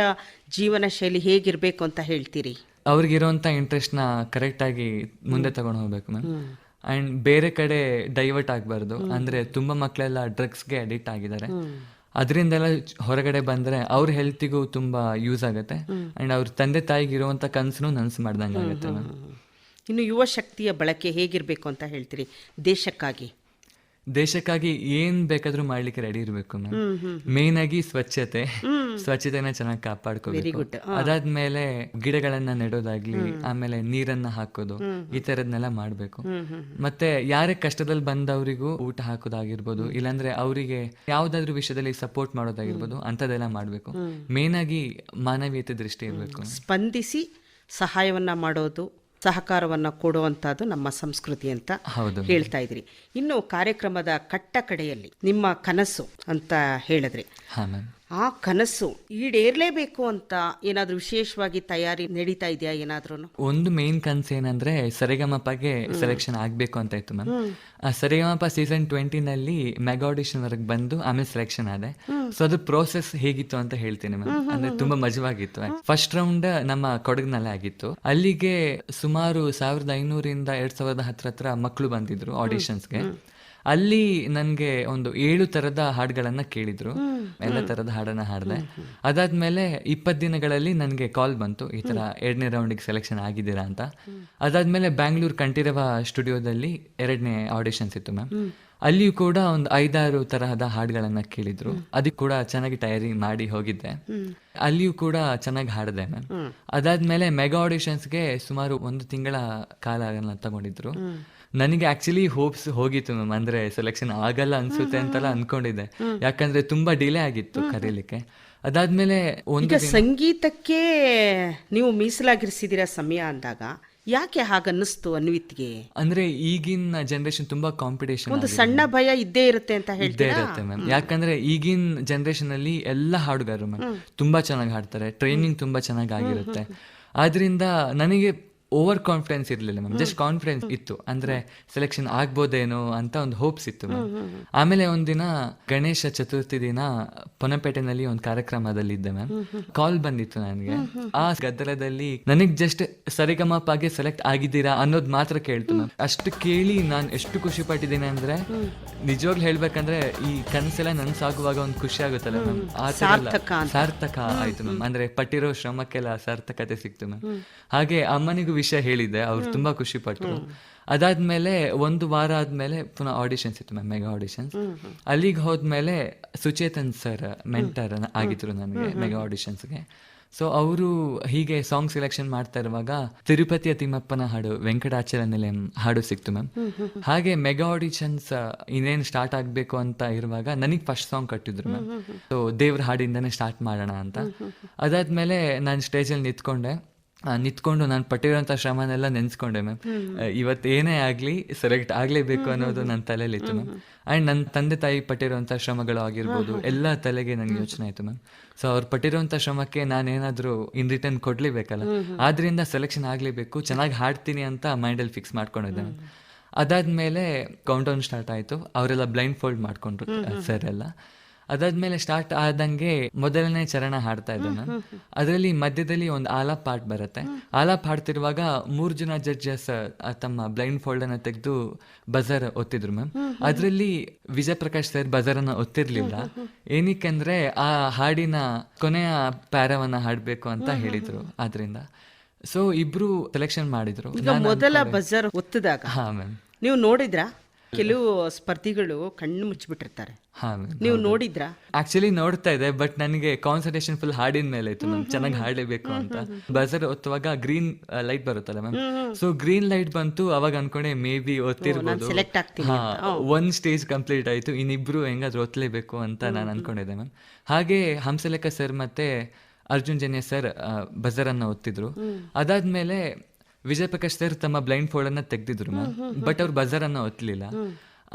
ಜೀವನ ಶೈಲಿ ಹೇಗಿರ್ಬೇಕು ಅಂತ ಹೇಳ್ತೀರಿ? ನ ಇಂಟ್ರೆಸ್ಟ್ನ ಕರೆಕ್ಟಾಗಿ ಮುಂದೆ ತಗೊಂಡು ಹೋಗ್ಬೇಕು ಮ್ಯಾಮ್. ಅಂಡ್ ಬೇರೆ ಕಡೆ ಡೈವರ್ಟ್ ಆಗಬಾರ್ದು. ಅಂದ್ರೆ ತುಂಬಾ ಮಕ್ಕಳೆಲ್ಲ ಡ್ರಗ್ಸ್ಗೆ ಅಡಿಕ್ಟ್ ಆಗಿದ್ದಾರೆ. ಅದರಿಂದೆಲ್ಲ ಹೊರಗಡೆ ಬಂದರೆ ಅವ್ರ ಹೆಲ್ತಿಗೂ ತುಂಬ ಯೂಸ್ ಆಗುತ್ತೆ. ಆ್ಯಂಡ್ ಅವ್ರ ತಂದೆ ತಾಯಿಗೆ ಇರುವಂಥ ಕನಸು ನನಸು ಮಾಡ್ದಂಗೆ ಆಗುತ್ತೆ ಇನ್ನು ಯುವ ಶಕ್ತಿಯ ಬಳಕೆ ಹೇಗಿರಬೇಕು ಅಂತ ಹೇಳ್ತೀರಿ? ದೇಶಕ್ಕಾಗಿ. ದೇಶಕ್ಕಾಗಿ ಏನ್ ಬೇಕಾದ್ರೂ ಮಾಡ್ಲಿಕ್ಕೆ ರೆಡಿ ಇರಬೇಕು ಮ್ಯಾಮ್ ಮೇನ್ ಆಗಿ ಸ್ವಚ್ಛತೆ. ಸ್ವಚ್ಛತೆನ ಚೆನ್ನಾಗಿ ಕಾಪಾಡ್ಕೋಬೇಕು. ಅದಾದ್ಮೇಲೆ ಗಿಡಗಳನ್ನ ನೆಡೋದಾಗ್ಲಿ ಆಮೇಲೆ ನೀರನ್ನ ಹಾಕೋದು ಈ ತರದ್ನೆಲ್ಲ ಮಾಡ್ಬೇಕು. ಮತ್ತೆ ಯಾರೇ ಕಷ್ಟದಲ್ಲಿ ಬಂದವರಿಗೂ ಊಟ ಹಾಕೋದಾಗಿರ್ಬೋದು ಇಲ್ಲಾಂದ್ರೆ ಅವರಿಗೆ ಯಾವ್ದಾದ್ರು ವಿಷಯದಲ್ಲಿ ಸಪೋರ್ಟ್ ಮಾಡೋದಾಗಿರ್ಬೋದು ಅಂತದೆಲ್ಲ ಮಾಡ್ಬೇಕು. ಮೇನ್ ಆಗಿ ಮಾನವೀಯತೆ ದೃಷ್ಟಿ ಇರಬೇಕು. ಸ್ಪಂದಿಸಿ ಸಹಾಯವನ್ನ ಮಾಡೋದು ಸಹಕಾರವನ್ನ ಕೊಡುವಂತಹದ್ದು ನಮ್ಮ ಸಂಸ್ಕೃತಿ ಅಂತ ಹೇಳ್ತಾ ಇದ್ರಿ. ಇನ್ನು ಕಾರ್ಯಕ್ರಮದ ಕಟ್ಟ ಕಡೆಯಲ್ಲಿ ನಿಮ್ಮ ಕನಸು ಅಂತ ಹೇಳಿದ್ರಿ. ಆ ಕನಸು ಈಡೇರ್ಲೇಬೇಕು ಅಂತ ಏನಾದ್ರೂ ವಿಶೇಷವಾಗಿ ತಯಾರಿ ನಡೀತಾ ಇದೆಯಾ ಏನಾದ್ರೂ ಒಂದು ಮೇನ್ ಕನ್ಸ್ ಏನಂದ್ರೆ ಸರಿಗಮಪಗೆ ಸೆಲೆಕ್ಷನ್ ಆಗ್ಬೇಕು ಅಂತ ಇತ್ತು ಮ್ಯಾಮ್ ಸರಿಗಮಪ ಸೀಸನ್ ಟ್ವೆಂಟಿನಲ್ಲಿ ಮೆಗಾ ಆಡಿಷನ್ ವರೆಗೆ ಬಂದು ಆಮೇಲೆ ಸೆಲೆಕ್ಷನ್ ಆದೆ. ಸೊ ಅದು ಪ್ರೋಸೆಸ್ ಹೇಗಿತ್ತು ಅಂತ ಹೇಳ್ತೀನಿ ಮ್ಯಾಮ್ ಅಂದ್ರೆ ತುಂಬಾ ಮಜವಾಗಿತ್ತು. ಫಸ್ಟ್ ರೌಂಡ್ ನಮ್ಮ ಕೊಡಗಿನಲ್ಲೇ ಆಗಿತ್ತು. ಅಲ್ಲಿಗೆ ಸುಮಾರು ಸಾವಿರದ ಐನೂರಿಂದ ಎರಡ್ ಸಾವಿರದ ಹತ್ರ ಹತ್ರ ಮಕ್ಕಳು ಬಂದಿದ್ರು ಆಡಿಷನ್ಸ್ಗೆ ಅಲ್ಲಿ ನನಗೆ ಒಂದು ಏಳು ತರದ ಹಾಡುಗಳನ್ನ ಕೇಳಿದ್ರು. ಎಲ್ಲ ತರದ ಹಾಡನ್ನ ಹಾಡಿದೆ. ಅದಾದ್ಮೇಲೆ ಇಪ್ಪತ್ತು ದಿನಗಳಲ್ಲಿ ನನಗೆ ಕಾಲ್ ಬಂತು. ಈ ತರ ಎರಡನೇ ರೌಂಡಿಗೆ ಸೆಲೆಕ್ಷನ್ ಆಗಿದ್ದೀರಾ ಅಂತ. ಅದಾದ್ಮೇಲೆ ಬ್ಯಾಂಗ್ಳೂರ್ ಕಂಠೀರವ ಸ್ಟುಡಿಯೋದಲ್ಲಿ ಎರಡನೇ ಆಡಿಷನ್ಸ್ ಇತ್ತು ಮ್ಯಾಮ್ ಅಲ್ಲಿಯೂ ಕೂಡ ಒಂದು ಐದಾರು ತರಹದ ಹಾಡುಗಳನ್ನ ಕೇಳಿದ್ರು. ಅದಕ್ಕೆ ಕೂಡ ಚೆನ್ನಾಗಿ ತಯಾರಿ ಮಾಡಿ ಹೋಗಿದ್ದೆ. ಅಲ್ಲಿಯೂ ಕೂಡ ಚೆನ್ನಾಗಿ ಹಾಡಿದೆ ಮ್ಯಾಮ್ ಅದಾದ್ಮೇಲೆ ಮೆಗಾ ಆಡಿಷನ್ಸ್ಗೆ ಸುಮಾರು ಒಂದು ತಿಂಗಳ ಕಾಲ ತಗೊಂಡಿದ್ರು. ನನಗೆ ಆಕ್ಚುಲಿ ಹೋಪ್ಸ್ ಹೋಗಿತ್ತು ಮ್ಯಾಮ್ ಅಂದ್ರೆ ಸೆಲೆಕ್ಷನ್ ಆಗಲ್ಲ ಅನ್ಸುತ್ತೆ ಅಂತೆಲ್ಲ ಅನ್ಕೊಂಡಿದ್ದೆ. ಯಾಕಂದ್ರೆ ತುಂಬಾ ಡಿಲೇ ಆಗಿತ್ತು ಕರೀಲಿಕ್ಕೆ. ಅದಾದ್ಮೇಲೆ ಒಂದು ಸಂಗೀತಕ್ಕೆ ನೀವು ಮೀಸಲಾಗಿರಿಸಿದಿರ ಸಮಯ ಅಂದಾಗ ಯಾಕೆ ಹಾಗನ್ನಿಸ್ತು ಅನ್ವಿತ್ಗೆ? ಅಂದ್ರೆ ಈಗಿನ ಜನರೇಷನ್ ತುಂಬಾ ಕಾಂಪಿಟೇಷನ್ ಒಂದು ಸಣ್ಣ ಭಯ ಇದ್ದೇ ಇರುತ್ತೆ ಅಂತ ಇದ್ದೇ ಇರುತ್ತೆ ಮ್ಯಾಮ್ ಯಾಕಂದ್ರೆ ಈಗಿನ ಜನರೇಷನ್ ಅಲ್ಲಿ ಎಲ್ಲ ಹಾಡುಗಾರರು ಮ್ಯಾಮ್ ತುಂಬಾ ಚೆನ್ನಾಗಿ ಹಾಡ್ತಾರೆ. ಟ್ರೈನಿಂಗ್ ತುಂಬಾ ಚೆನ್ನಾಗಿ ಆಗಿರುತ್ತೆ. ಆದ್ರಿಂದ ನನಗೆ ಓವರ್ ಕಾನ್ಫಿಡೆನ್ಸ್ ಇರಲಿಲ್ಲ ಮ್ಯಾಮ್ ಜಸ್ಟ್ ಕಾನ್ಫಿಡೆನ್ಸ್ ಇತ್ತು. ಅಂದ್ರೆ ಸೆಲೆಕ್ಷನ್ ಆಗ್ಬೋದೇನೋ ಅಂತ ಒಂದು ಹೋಪ್ಸ್ ಇತ್ತು ಮ್ಯಾಮ್ ಆಮೇಲೆ ಒಂದಿನ ಗಣೇಶ ಚತುರ್ಥಿ ದಿನ ಪೊನಪೇಟೆನಲ್ಲಿ ಒಂದು ಕಾರ್ಯಕ್ರಮದಲ್ಲಿ ಇದ್ದೆ ಮ್ಯಾಮ್ ಕಾಲ್ ಬಂದಿತ್ತು ನನಗೆ. ಆ ಗದ್ದಲದಲ್ಲಿ ನನಗೆ ಜಸ್ಟ್ ಸರಿಗಮಪಾಗೆ ಸೆಲೆಕ್ಟ್ ಆಗಿದ್ದೀರಾ ಅನ್ನೋದು ಮಾತ್ರ ಕೇಳ್ತು ಮ್ಯಾಮ್ ಅಷ್ಟು ಕೇಳಿ ನಾನು ಎಷ್ಟು ಖುಷಿ ಪಟ್ಟಿದ್ದೀನಿ ಅಂದ್ರೆ ನಿಜವಾಗ್ಲು ಹೇಳ್ಬೇಕಂದ್ರೆ ಈ ಕನಸೆಲ್ಲ ನನ್ಸಾಗುವಾಗ ಒಂದು ಖುಷಿ ಆಗುತ್ತಲ್ಲ ಮ್ಯಾಮ್ ಆ ಸಾರ್ಥಕ ಆಯ್ತು ಮ್ಯಾಮ್ ಅಂದ್ರೆ ಪಟ್ಟಿರೋ ಶ್ರಮಕ್ಕೆಲ್ಲ ಸಾರ್ಥಕತೆ ಸಿಕ್ತು ಮ್ಯಾಮ್ ಹಾಗೆ ಅಮ್ಮನಿಗೂ ವಿಷಯ ಹೇಳಿದ್ದೆ ಅವ್ರು ತುಂಬಾ ಖುಷಿ ಪಟ್ಟರು ಅದಾದ್ಮೇಲೆ ಒಂದು ವಾರ ಆದ್ಮೇಲೆ ಪುನಃ ಆಡಿಷನ್ಸ್ ಇತ್ತು ಮ್ಯಾಮ್ ಮೆಗಾ ಆಡಿಷನ್ಸ್ ಅಲ್ಲಿಗೆ ಹೋದ್ಮೇಲೆ ಸುಚೇತನ್ ಸರ್ ಮೆಂಟರ್ ಆಗಿದ್ರು ನನಗೆ ಮೆಗಾ ಆಡಿಷನ್ಸ್ಗೆ ಸೊ ಅವರು ಹೀಗೆ ಸಾಂಗ್ ಸೆಲೆಕ್ಷನ್ ಮಾಡ್ತಾ ಇರುವಾಗ ತಿರುಪತಿಯ ತಿಮ್ಮಪ್ಪನ ಹಾಡು ವೆಂಕಟಾಚಲ ನಿಲಯಂ ಹಾಡು ಸಿಕ್ತು ಮ್ಯಾಮ್. ಹಾಗೆ ಮೆಗಾ ಆಡಿಷನ್ಸ್ ಇನ್ನೇನು ಸ್ಟಾರ್ಟ್ ಆಗಬೇಕು ಅಂತ ಇರುವಾಗ ನನಗೆ ಫಸ್ಟ್ ಸಾಂಗ್ ಕಟ್ಟಿದ್ರು ಮ್ಯಾಮ್. ಸೊ ದೇವ್ರ ಹಾಡಿಂದನೇ ಸ್ಟಾರ್ಟ್ ಮಾಡೋಣ ಅಂತ. ಅದಾದ್ಮೇಲೆ ನಾನು ಸ್ಟೇಜಲ್ಲಿ ನಿಂತ್ಕೊಂಡೆ. ನಿಂತ್ಕೊಂಡು ನಾನು ಪಟ್ಟಿರೋಂಥ ಶ್ರಮನೆಲ್ಲ ನೆನೆಸ್ಕೊಂಡೆ ಮ್ಯಾಮ್ ಇವತ್ತು ಏನೇ ಆಗಲಿ ಸೆಲೆಕ್ಟ್ ಆಗಲೇಬೇಕು ಅನ್ನೋದು ನನ್ನ ತಲೆಯಲ್ಲಿತ್ತು ಮ್ಯಾಮ್ ಆ್ಯಂಡ್ ನನ್ನ ತಂದೆ ತಾಯಿ ಪಟ್ಟಿರೋಂಥ ಶ್ರಮಗಳು ಆಗಿರ್ಬೋದು ಎಲ್ಲ ತಲೆಗೆ ನನಗೆ ಯೋಚನೆ ಆಯಿತು ಮ್ಯಾಮ್ ಸೊ ಅವ್ರು ಪಟ್ಟಿರೋಂಥ ಶ್ರಮಕ್ಕೆ ನಾನೇನಾದರೂ ಇನ್ ರಿಟರ್ನ್ ಕೊಡಲೇಬೇಕಲ್ಲ? ಆದ್ರಿಂದ ಸೆಲೆಕ್ಷನ್ ಆಗಲೇಬೇಕು ಚೆನ್ನಾಗಿ ಹಾಡ್ತೀನಿ ಅಂತ ಮೈಂಡಲ್ಲಿ ಫಿಕ್ಸ್ ಮಾಡ್ಕೊಂಡಿದ್ದೆ ಮ್ಯಾಮ್ ಅದಾದ್ಮೇಲೆ ಕೌಂಟೌನ್ ಸ್ಟಾರ್ಟ್ ಆಯಿತು. ಅವರೆಲ್ಲ ಬ್ಲೈಂಡ್ ಫೋಲ್ಡ್ ಮಾಡ್ಕೊಂಡ್ರು ಸರ್ ಎಲ್ಲ. ಅದಾದ್ಮೇಲೆ ಸ್ಟಾರ್ಟ್ ಆದಂಗೆ ಮೊದಲನೇ ಚರಣ ಹಾಡ್ತಾ ಇದ್ದೆ ನಾನು. ಅದರಲ್ಲಿ ಮಧ್ಯದಲ್ಲಿ ಒಂದು ಆಲಾಪ್ ಪಾಟ್ ಬರುತ್ತೆ. ಆಲಾಪ್ ಹಾಡ್ತಿರುವಾಗ ಮೂರು ಜನ ಜಡ್ಜಸ್ ತಮ್ಮ ಬ್ಲೈಂಡ್ ಫೋಲ್ಡ್ ಅನ್ನ ತೆಗೆದು ಬಜರ್ ಒತ್ತಿದ್ರು ಮ್ಯಾಮ್ ಅದರಲ್ಲಿ ವಿಜಯ್ ಪ್ರಕಾಶ್ ಸರ್ ಬಜರ್ ಅನ್ನ ಒತ್ತಿರ್ಲಿಲ್ಲ. ಏನಕ್ಕಂದ್ರೆ ಆ ಹಾಡಿನ ಕೊನೆಯ ಪ್ಯಾರವನ್ನ ಹಾಡ್ಬೇಕು ಅಂತ ಹೇಳಿದ್ರು ಆದ್ರಿಂದ. ಸೊ ಇಬ್ರು ಸೆಲೆಕ್ಷನ್ ಮಾಡಿದ್ರು. ಮೊದಲ ಬಜರ್ ಒತ್ತಿದಾಗ ಹಾ ಮ್ಯಾಮ್ ನೀವು ನೋಡಿದ್ರಾ? ಕೆಲವು ಸ್ಪರ್ಧಿಗಳು ಕಣ್ಣು ಮುಚ್ಚಿಬಿಟ್ಟಿರ್ತಾರೆ. ನೀವು ನೋಡಿದ್ರಾ? ಆಕ್ಚುಲಿ ನೋಡ್ತಾ ಇದೆ ಬಟ್ ನನಗೆ ಕಾನ್ಸಂಟ್ರೇಷನ್ ಫುಲ್ ಹಾಡಿನ ಮೇಲೆ ಇತ್ತು ಮ್ಯಾಮ್ ಚೆನ್ನಾಗಿ ಹಾಡಲೇಬೇಕು ಅಂತ. ಬಜರ್ ಒತ್ತುವಾಗ ಗ್ರೀನ್ ಲೈಟ್ ಬರುತ್ತಲ್ಲ ಮ್ಯಾಮ್ ಸೊ ಗ್ರೀನ್ ಲೈಟ್ ಬಂತು ಅವಾಗ ಅನ್ಕೊಂಡೆ ಮೇ ಬಿ ಒತ್ತಿರ್ಬೋದು. ಹಾ ಒಂದ್ ಸ್ಟೇಜ್ ಕಂಪ್ಲೀಟ್ ಆಯ್ತು. ಇನ್ನಿಬ್ರು ಹೆಂಗಾದ್ರು ಒತ್ತಲೇಬೇಕು ಅಂತ ನಾನು ಅನ್ಕೊಂಡಿದ್ದೆ ಮ್ಯಾಮ್ ಹಾಗೆ ಹಂಸಲೇಖ ಸರ್ ಮತ್ತೆ ಅರ್ಜುನ್ ಜನ್ಯ ಸರ್ ಬಜರ್ ಅನ್ನ ಒತ್ತಿದ್ರು. ಅದಾದ್ಮೇಲೆ ವಿಜಯ್ ಪ್ರಕಾಶ್ ಸರ್ ತಮ್ಮ ಬ್ಲೈಂಡ್ ಫೋಲ್ಡ್ ಅನ್ನ ತೆಗ್ದಿದ್ರು ಮ್ಯಾಮ್. ಬಟ್ ಅವ್ರು ಬಜಾರ್ ಅನ್ನ ಒತ್ತಲಿಲ್ಲ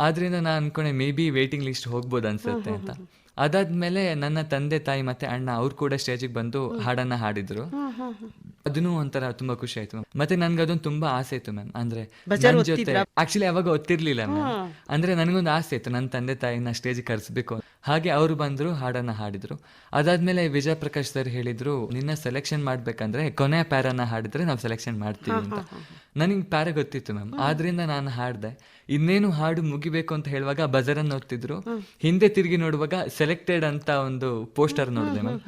ಆದ್ರಿಂದ ನಾನು ಅನ್ಕೊಂಡೆ ಮೇ ಬಿ ವೇಟಿಂಗ್ ಲಿಸ್ಟ್ ಹೋಗ್ಬೋದು ಅನ್ಸುತ್ತೆ ಅಂತ. ಅದಾದ್ಮೇಲೆ ನನ್ನ ತಂದೆ ತಾಯಿ ಮತ್ತೆ ಅಣ್ಣ ಅವ್ರು ಕೂಡ ಸ್ಟೇಜಿಗೆ ಬಂದು ಹಾಡನ್ನ ಹಾಡಿದ್ರು. ಅದನ್ನು ಒಂಥರ ತುಂಬಾ ಖುಷಿ ಆಯ್ತು ಮ್ಯಾಮ್ ಮತ್ತೆ ನನ್ಗೆ ಅದೊಂದು ತುಂಬಾ ಆಸೆ ಇತ್ತು ಮ್ಯಾಮ್ ಅಂದ್ರೆ ನನ್ ಜೊತೆ ಆಕ್ಚುಲಿ ಅವಾಗ ಗೊತ್ತಿರ್ಲಿಲ್ಲ ಮ್ಯಾಮ್ ಅಂದ್ರೆ ನನಗೊಂದು ಆಸೆ ಇತ್ತು ನನ್ನ ತಂದೆ ತಾಯಿನ ಸ್ಟೇಜ್ ಕರ್ಸ್ಬೇಕು ಹಾಗೆ ಅವರು ಬಂದ್ರು ಹಾಡನ್ನ ಹಾಡಿದ್ರು. ಅದಾದ್ಮೇಲೆ ವಿಜಯ ಪ್ರಕಾಶ್ ಸರ್ ಹೇಳಿದ್ರು ನಿನ್ನ ಸೆಲೆಕ್ಷನ್ ಮಾಡ್ಬೇಕಂದ್ರೆ ಕೊನೆಯ ಪ್ಯಾರನ್ನ ಹಾಡಿದ್ರೆ ನಾವು ಸೆಲೆಕ್ಷನ್ ಮಾಡ್ತೀವಿ ಅಂತ. ನನಗೆ ಪ್ಯಾರ ಗೊತ್ತಿತ್ತು ಮ್ಯಾಮ್. ಆದ್ರಿಂದ ನಾನು ಹಾಡ್ದೆ. ಇನ್ನೇನು ಹಾಡು ಮುಗಿಬೇಕು ಅಂತ ಹೇಳುವಾಗ ಬಜರನ್ನು ಓದ್ತಿದ್ರು ಹಿಂದೆ ತಿರುಗಿ ನೋಡುವಾಗ ಸೆಲೆಕ್ಟೆಡ್ ಅಂತ ಒಂದು ಪೋಸ್ಟರ್ ನೋಡಿದೆ ಮ್ಯಾಮ್.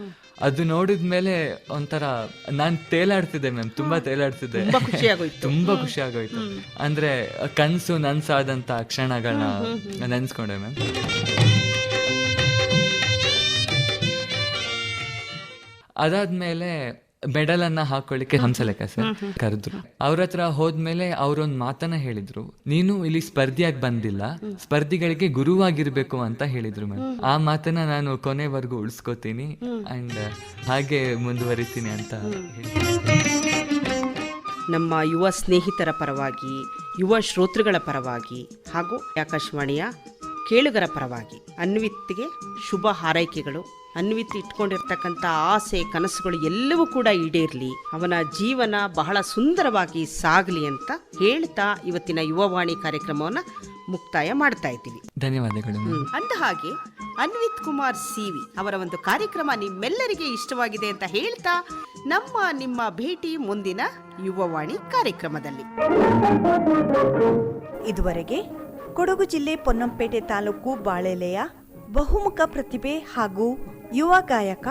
ಅದು ನೋಡಿದ್ಮೇಲೆ ಒಂಥರ ನಾನು ತೇಲಾಡ್ತಿದ್ದೆ ಮ್ಯಾಮ್. ತುಂಬಾ ತೇಲಾಡ್ತಿದ್ದೆ. ತುಂಬಾ ಖುಷಿ ಆಗೋಯ್ತು ತುಂಬಾ ಖುಷಿ ಆಗೋಯ್ತು ಅಂದ್ರೆ ಕನಸು ನನ್ಸಾದಂತ ಕ್ಷಣಗಳನ್ನ ನೆನ್ಸ್ಕೊಂಡೆ ಮ್ಯಾಮ್. ಅದಾದ್ಮೇಲೆ ಮೆಡಲ್ ಅನ್ನ ಹಾಕೊಳ್ಳಿಕ್ಕೆ ಹಂಸಲೇಖ ಸರ್. ಕರೆದ್ರು. ಅವ್ರ ಹತ್ರ ಹೋದ್ಮೇಲೆ ಅವ್ರೊಂದ್ ಮಾತನ್ನ ಹೇಳಿದ್ರು. ನೀನು ಇಲ್ಲಿ ಸ್ಪರ್ಧಿಯಾಗಿ ಬಂದಿಲ್ಲ. ಸ್ಪರ್ಧಿಗಳಿಗೆ ಗುರುವಾಗಿರ್ಬೇಕು ಅಂತ ಹೇಳಿದ್ರು ಮೇಡಮ್ ಆ ಮಾತನ್ನ ನಾನು ಕೊನೆವರೆಗೂ ಉಳಿಸ್ಕೋತೀನಿ. ಅಂಡ್ ಹಾಗೆ ಮುಂದುವರಿತೀನಿ ಅಂತ ನಮ್ಮ ಯುವ ಸ್ನೇಹಿತರ ಪರವಾಗಿ ಯುವ ಶ್ರೋತೃಗಳ ಪರವಾಗಿ ಹಾಗೂ ಆಕಾಶವಾಣಿಯ ಕೇಳುಗರ ಪರವಾಗಿ ಅನ್ವಿತ್ಗೆ ಶುಭ ಹಾರೈಕೆಗಳು. ಅನ್ವಿತ್ ಇಟ್ಕೊಂಡಿರ್ತಕ್ಕಂಥ ಆಸೆ ಕನಸುಗಳು ಎಲ್ಲವೂ ಕೂಡ ಈಡೇರಲಿ. ಅವನ ಜೀವನ ಬಹಳ ಸುಂದರವಾಗಿ ಸಾಗಲಿ ಅಂತ ಹೇಳ್ತಾ ಇವತ್ತಿನ ಯುವವಾಣಿ ಕಾರ್ಯಕ್ರಮವನ್ನು ಮುಕ್ತಾಯ ಮಾಡ್ತಾ ಇದ್ದೀವಿ. ಧನ್ಯವಾದಗಳು. ಅಂದ ಹಾಗೆ ಅನ್ವಿತ್ ಕುಮಾರ್ ಸಿವಿ ಅವರ ಒಂದು ಕಾರ್ಯಕ್ರಮ ನಿಮ್ಮೆಲ್ಲರಿಗೆ ಇಷ್ಟವಾಗಿದೆ ಅಂತ ಹೇಳ್ತಾ ನಮ್ಮ ನಿಮ್ಮ ಭೇಟಿ ಮುಂದಿನ ಯುವವಾಣಿ ಕಾರ್ಯಕ್ರಮದಲ್ಲಿ. ಇದುವರೆಗೆ ಕೊಡಗು ಜಿಲ್ಲೆ ಪೊನ್ನಂಪೇಟೆ ತಾಲೂಕು ಬಾಳೆಲೆಯ ಬಹುಮುಖ ಪ್ರತಿಭೆ ಹಾಗೂ ಯುವ ಗಾಯಕ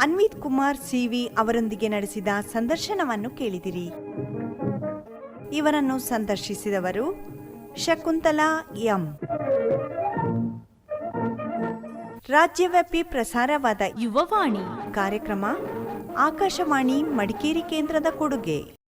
ಅನ್ವಿತ್ ಕುಮಾರ್ ಸಿವಿ ಅವರೊಂದಿಗೆ ನಡೆಸಿದ ಸಂದರ್ಶನವನ್ನು ಕೇಳಿದಿರಿ. ಇವರನ್ನು ಸಂದರ್ಶಿಸಿದವರು ಶಕುಂತಲಾ ಎಂ. ರಾಜ್ಯವ್ಯಾಪಿ ಪ್ರಸಾರವಾದ ಯುವವಾಣಿ ಕಾರ್ಯಕ್ರಮ ಆಕಾಶವಾಣಿ ಮಡಿಕೇರಿ ಕೇಂದ್ರದ ಕೊಡುಗೆ.